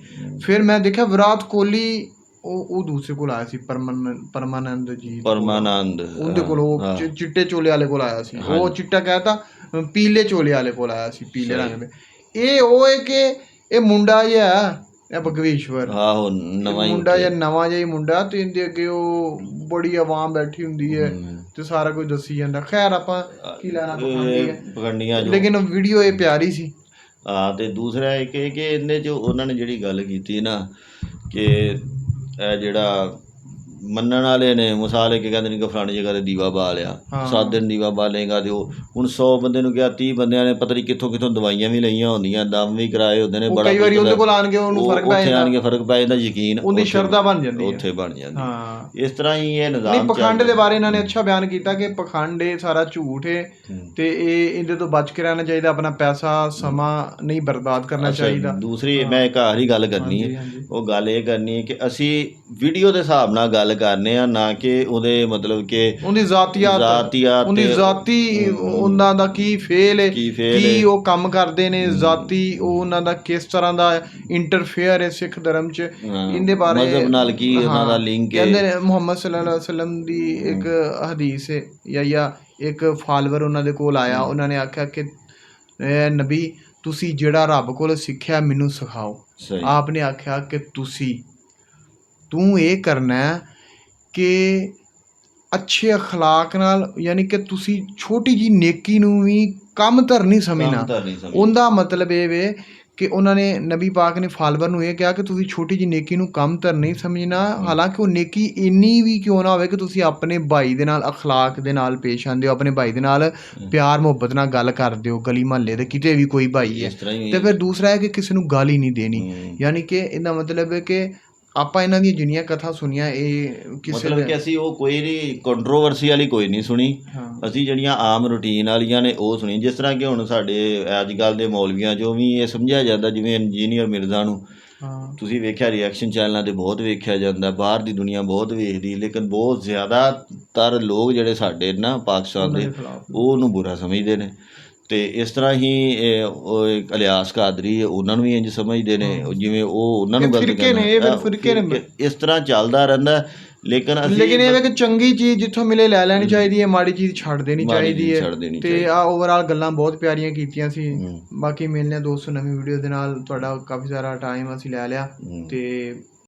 ਫਿਰ ਮੈਂ ਦੇਖਿਆ ਵਿਰਾਟ ਕੋਹਲੀ ਉਹ ਉਹ ਦੂਸਰੇ ਕੋਲ ਆਇਆ ਸੀ ਪਰਮਨ ਪਰਮਾਨੰਦ ਜੀ ਪਰਮਾਨੰਦ ਉਹਦੇ ਕੋਲ ਉਹ ਚਿ- ਚਿੱਟੇ ਚੋਲੇ ਵਾਲੇ ਕੋਲ ਆਇਆ ਸੀ। ਉਹ ਚਿੱਟਾ ਕਹਿਤਾ ਪੀਲੇ ਚੋਲੇ ਵਾਲੇ ਕੋਲ ਆਇਆ ਸੀ ਪੀਲੇ ਰੰਗ ਦੇ। ਇਹ ਉਹ ਹੈ ਕਿ ਇਹ ਮੁੰਡਾ ਜਿਹਾ ਹੈ, ਇਹ ਭਗਵੀਸ਼ਵਰ ਆਹੋ ਨਵਾਂ ਹੀ ਮੁੰਡਾ ਜਿਹਾ ਨਵਾਂ ਜਿਹਾ ਹੀ ਮੁੰਡਾ ਤੇ ਇਹਦੇ ਅੱਗੇ ਉਹ ਬੜੀ ਆਵਾਮ ਬੈਠੀ ਹੁੰਦੀ ਹੈ ਤੇ ਸਾਰਾ ਕੁਝ ਦੱਸੀ ਜਾਂਦਾ। ਖੈਰ ਆਪਾਂ ਕੀ ਲੈਣਾ ਪਖੰਡੀ ਹੈ ਪਖੰਡੀਆਂ ਜੋ। ਲੇਕਿਨ ਵੀਡੀਓ ਇਹ ਪਿਆਰੀ ਸੀ। ਆ ਤੇ ਦੂਸਰਾ ਇਹ ਕਿ ਇਹਦੇ ਚ ਉਹਨਾਂ ਨੇ ਜਿਹੜੀ ਗੱਲ ਕੀਤੀ ਨਾ ਕਿ ਇਹ ਜਿਹੜਾ ਮੰਨਣ ਵਾਲੇ ਨੇ ਮਿਸਾਲ ਕਿ ਕਹਿੰਦੇ ਨੇ ਕਿ ਫਲਾਣੀ ਜਗ੍ਹਾ ਤੇ ਦੀਵਾ ਬਾਲਿਆ ਸੱਤ ਦਿਨ ਦੀਵਾ ਬਾਲੇਗਾ ਤੇ ਉਹ ਹੁਣ 100 ਬੰਦੇ ਨੂੰ ਕਿਹਾ 30 ਬੰਦਿਆਂ ਨੇ ਪਤਾ ਨਹੀਂ ਕਿੱਥੋਂ ਕਿੱਥੋਂ ਦਵਾਈਆਂ ਵੀ ਲਈਆਂ ਹੁੰਦੀਆਂ ਦਮ ਵੀ ਕਰਾਏ ਹੁੰਦੇ ਨੇ ਬੜਾ ਕਈ ਵਾਰੀ ਉਹਦੇ ਹੁੰਦਾ। ਕੋਲ ਆਣ ਕੇ ਉਹਨੂੰ ਉਹ- ਫ਼ਰਕ ਪੈ ਉੱਥੇ ਜਾਂਦਾ। ਆਣ ਕੇ ਫ਼ਰਕ ਪੈ ਜਾਂਦਾ ਯਕੀਨ ਉਹਦੀ ਉੱਥੇ- ਸ਼ਰਧਾ ਬਣ ਜਾਂਦੀ ਹੈ। ਉੱਥੇ ਬਣ ਜਾਂਦੀ ਹਾਂ। ਇਸ ਤਰ੍ਹਾਂ ਹੀ ਇਹ ਨਹੀਂ ਨਿਜ਼ਾਮ ਪਖੰਡ ਦੇ ਬਾਰੇ ਇਹਨਾਂ ਨੇ ਅੱਛਾ ਬਿਆਨ ਕੀਤਾ ਕਿ ਪਖੰਡ ਇਹ ਸਾਰਾ ਝੂਠ ਹੈ। ਤੇ ਇਹ ਇਹਦੇ ਤੋਂ ਬਚ ਕੇ ਰਹਿਣਾ ਚਾਹੀਦਾ ਆਪਣਾ ਪੈਸਾ ਸਮਾਂ ਨਹੀਂ ਬਰਬਾਦ ਕਰਨਾ ਚਾਹੀਦਾ। ਦੂਸਰੀ ਮੈਂ ਇੱਕ ਆਖਰੀ ਗੱਲ ਕਰਨੀ ਹੈ। ਉਹ ਗੱਲ ਇਹ ਕਰਨੀ ਹੈ ਕਿ ਅਸੀਂ ਵੀਡੀਓ ਦੇ ਹਿਸਾਬ ਨਾਲ ਗੱਲ ਕਰਨੇ ਆ ਨਾ ਕਿ ਉਹਦੇ ਮਤਲਬ ਕਿ ਉਹਦੀ ਜ਼ਾਤੀਆਤ ਜ਼ਾਤੀਆਤ ਉਹਦੀ ਜ਼ਾਤੀ ਉਹਨਾਂ ਦਾ ਕੀ ਫੇਲ ਹੈ ਕੀ। ਉਹ ਕੰਮ ਕਰਦੇ ਨੇ? ਜ਼ਾਤੀ ਉਹ ਉਹਨਾਂ ਦਾ ਕਿਸ ਤਰ੍ਹਾਂ ਦਾ ਇੰਟਰਫੇਅਰ ਹੈ ਸਿੱਖ ਧਰਮ ਚ? ਇਹਦੇ ਬਾਰੇ ਮਜ਼ਹਬ ਨਾਲ ਕੀ ਉਹਨਾਂ ਦਾ ਲਿੰਕ ਹੈ ਕਹਿੰਦੇ ਨੇ ਮੁਹੰਮਦ ਸੱਲੱਲਾਹੁ ਅਲੈਹਿ ਵਸੱਲਮ ਦੀ ਇੱਕ ਹਦੀਸ ਹੈ ਜਾਂ ਜਾਂ ਇੱਕ ਫਾਲੋਅਰ ਉਹਨਾਂ ਦੇ ਕੋਲ ਆਇਆ। ਉਹਨਾਂ ਨੇ ਆਖਿਆ ਕਿ "ਐ ਨਬੀ ਤੁਸੀਂ ਜਿਹੜਾ ਰੱਬ ਕੋਲ ਸਿੱਖਿਆ ਮੈਨੂੰ ਸਿਖਾਓ। ਸਹੀ। ਆਪ ਨੇ ਆਖਿਆ ਕਿ ਤੁਸੀਂ ਤੂੰ ਇਹ ਕਰਨਾ ਹੈ ਕਿ ਅੱਛੇ اخلاق ਨਾਲ ਯਾਨੀ ਕਿ ਤੁਸੀਂ ਛੋਟੀ ਜੀ ਨੇਕੀ ਨੂੰ ਵੀ ਕੰਮ ਧਰਨੀ ਸਮਝਣਾ ਕੰਮ ਧਰਨੀ ਸਮਝ ਉਹਦਾ ਮਤਲਬ ਇਹ ਵੇ ਕਿ ਉਹਨਾਂ ਨੇ ਨਬੀ ਪਾਕ ਨੇ ਫਾਲੋਅਰ ਨੂੰ ਇਹ ਕਿਹਾ ਕਿ ਤੁਸੀਂ ਛੋਟੀ ਜੀ ਨੇਕੀ ਨੂੰ ਕੰਮ ਧਰਨੀ ਸਮਝਣਾ ਹਾਲਾਂਕਿ ਉਹ ਨੇਕੀ ਇੰਨੀ ਵੀ ਕਿਉਂ ਨਾ ਹੋਵੇ ਕਿ ਤੁਸੀਂ ਆਪਣੇ ਭਾਈ ਦੇ ਨਾਲ اخلاق ਦੇ ਨਾਲ ਪੇਸ਼ ਆਉਂਦੇ ਹੋ ਆਪਣੇ ਭਾਈ ਦੇ ਨਾਲ ਪਿਆਰ ਮੁਹੱਬਤ ਨਾਲ ਗੱਲ ਕਰਦੇ ਹੋ ਗਲੀ ਮਹੱਲੇ ਦੇ ਕਿਤੇ ਵੀ ਕੋਈ ਭਾਈ ਹੈ ਇਸ ਤਰ੍ਹਾਂ ਹੀ ਤੇ ਫਿਰ ਦੂਸਰਾ ਹੈ ਕਿ ਕਿਸੇ ਨੂੰ ਗਾਲੀ ਨਹੀਂ ਦੇਣੀ ਹੂੰ। ਯਾਨੀ ਕਿ ਇਹਦਾ ਮਤਲਬ ਹੈ ਕਿ ਆਪਾਂ ਇਹਨਾਂ ਦੀਆਂ ਜਿੰਨੀਆਂ ਕਥਾ ਸੁਣੀਆਂ ਇਹ ਕਿਸੇ ਮਤਲਬ ਕਿ ਅਸੀਂ ਉਹ ਕੋਈ ਨਹੀਂ ਕੰਟਰੋਵਰਸੀ ਵਾਲੀ ਕੋਈ ਨਹੀਂ ਸੁਣੀ। ਅਸੀਂ ਜਿਹੜੀਆਂ ਆਮ ਰੂਟੀਨ ਵਾਲੀਆਂ ਨੇ ਉਹ ਸੁਣੀ। ਜਿਸ ਤਰ੍ਹਾਂ ਕਿ ਹੁਣ ਸਾਡੇ ਅੱਜ ਕੱਲ ਦੇ ਮੌਲਵੀਆਂ ਚੋਂ ਵੀ ਇਹ ਸਮਝਿਆ ਜਾਂਦਾ ਜਿਵੇਂ ਇੰਜੀਨੀਅਰ ਮਿਰਜ਼ਾ ਨੂੰ। ਤੁਸੀਂ ਵੇਖਿਆ ਰਿਐਕਸ਼ਨ ਚੈਨਲਾਂ ਤੇ ਬਹੁਤ ਵੇਖਿਆ ਜਾਂਦਾ ਬਾਹਰ ਦੀ ਦੁਨੀਆ ਬਹੁਤ ਵੇਖਦੀ ਲੇਕਿਨ ਬਹੁਤ ਜ਼ਿਆਦਾਤਰ ਲੋਕ ਜਿਹੜੇ ਸਾਡੇ ਨਾ ਪਾਕਿਸਤਾਨ ਦੇ ਉਹ ਉਹਨੂੰ ਬੁਰਾ ਸਮਝਦੇ ਨੇ। ਤੇ ਇਸ ਤਰ੍ਹਾਂ ਹੀ ਇਲਿਆਸ ਕਾਦਰੀ ਉਹਨਾਂ ਨੂੰ ਵੀ ਇੰਜ ਸਮਝਦੇ ਨੇ। ਜਿਵੇਂ ਉਹ ਉਹਨਾਂ ਨੂੰ ਗਲਤ ਫਿਰਕੇ ਨੇ, ਇਹ ਫਿਰ ਕਹਿੰਦੇ। ਫਿਰਕੇ ਨੇ। ਇਸ ਤਰ੍ਹਾਂ ਚੱਲਦਾ ਰਹਿੰਦਾ ਲੇਕਿਨ ਅਸੀਂ ਲੇਕਿਨ ਇਹ ਹੈ ਕਿ ਚੰਗੀ ਚੀਜ਼ ਜਿੱਥੋਂ ਮਿਲੇ ਲੈ ਲੈਣੀ ਚਾਹੀਦੀ ਹੈ ਮਾੜੀ ਚੀਜ਼ ਛੱਡ ਦੇਣੀ ਚਾਹੀਦੀ ਹੈ। ਤੇ ਆ ਓਵਰਆਲ ਗੱਲਾਂ ਬਹੁਤ ਪਿਆਰੀਆਂ ਕੀਤੀਆਂ ਸੀ। ਬਾਕੀ ਮਿਲਨੇ ਦੋਸਤੋ ਨਵੀਂ ਵੀਡੀਓ ਦੇ ਨਾਲ। ਤੁਹਾਡਾ ਕਾਫੀ ਸਾਰਾ ਟਾਈਮ ਅਸੀਂ ਲੈ ਲਿਆ। ਤੇ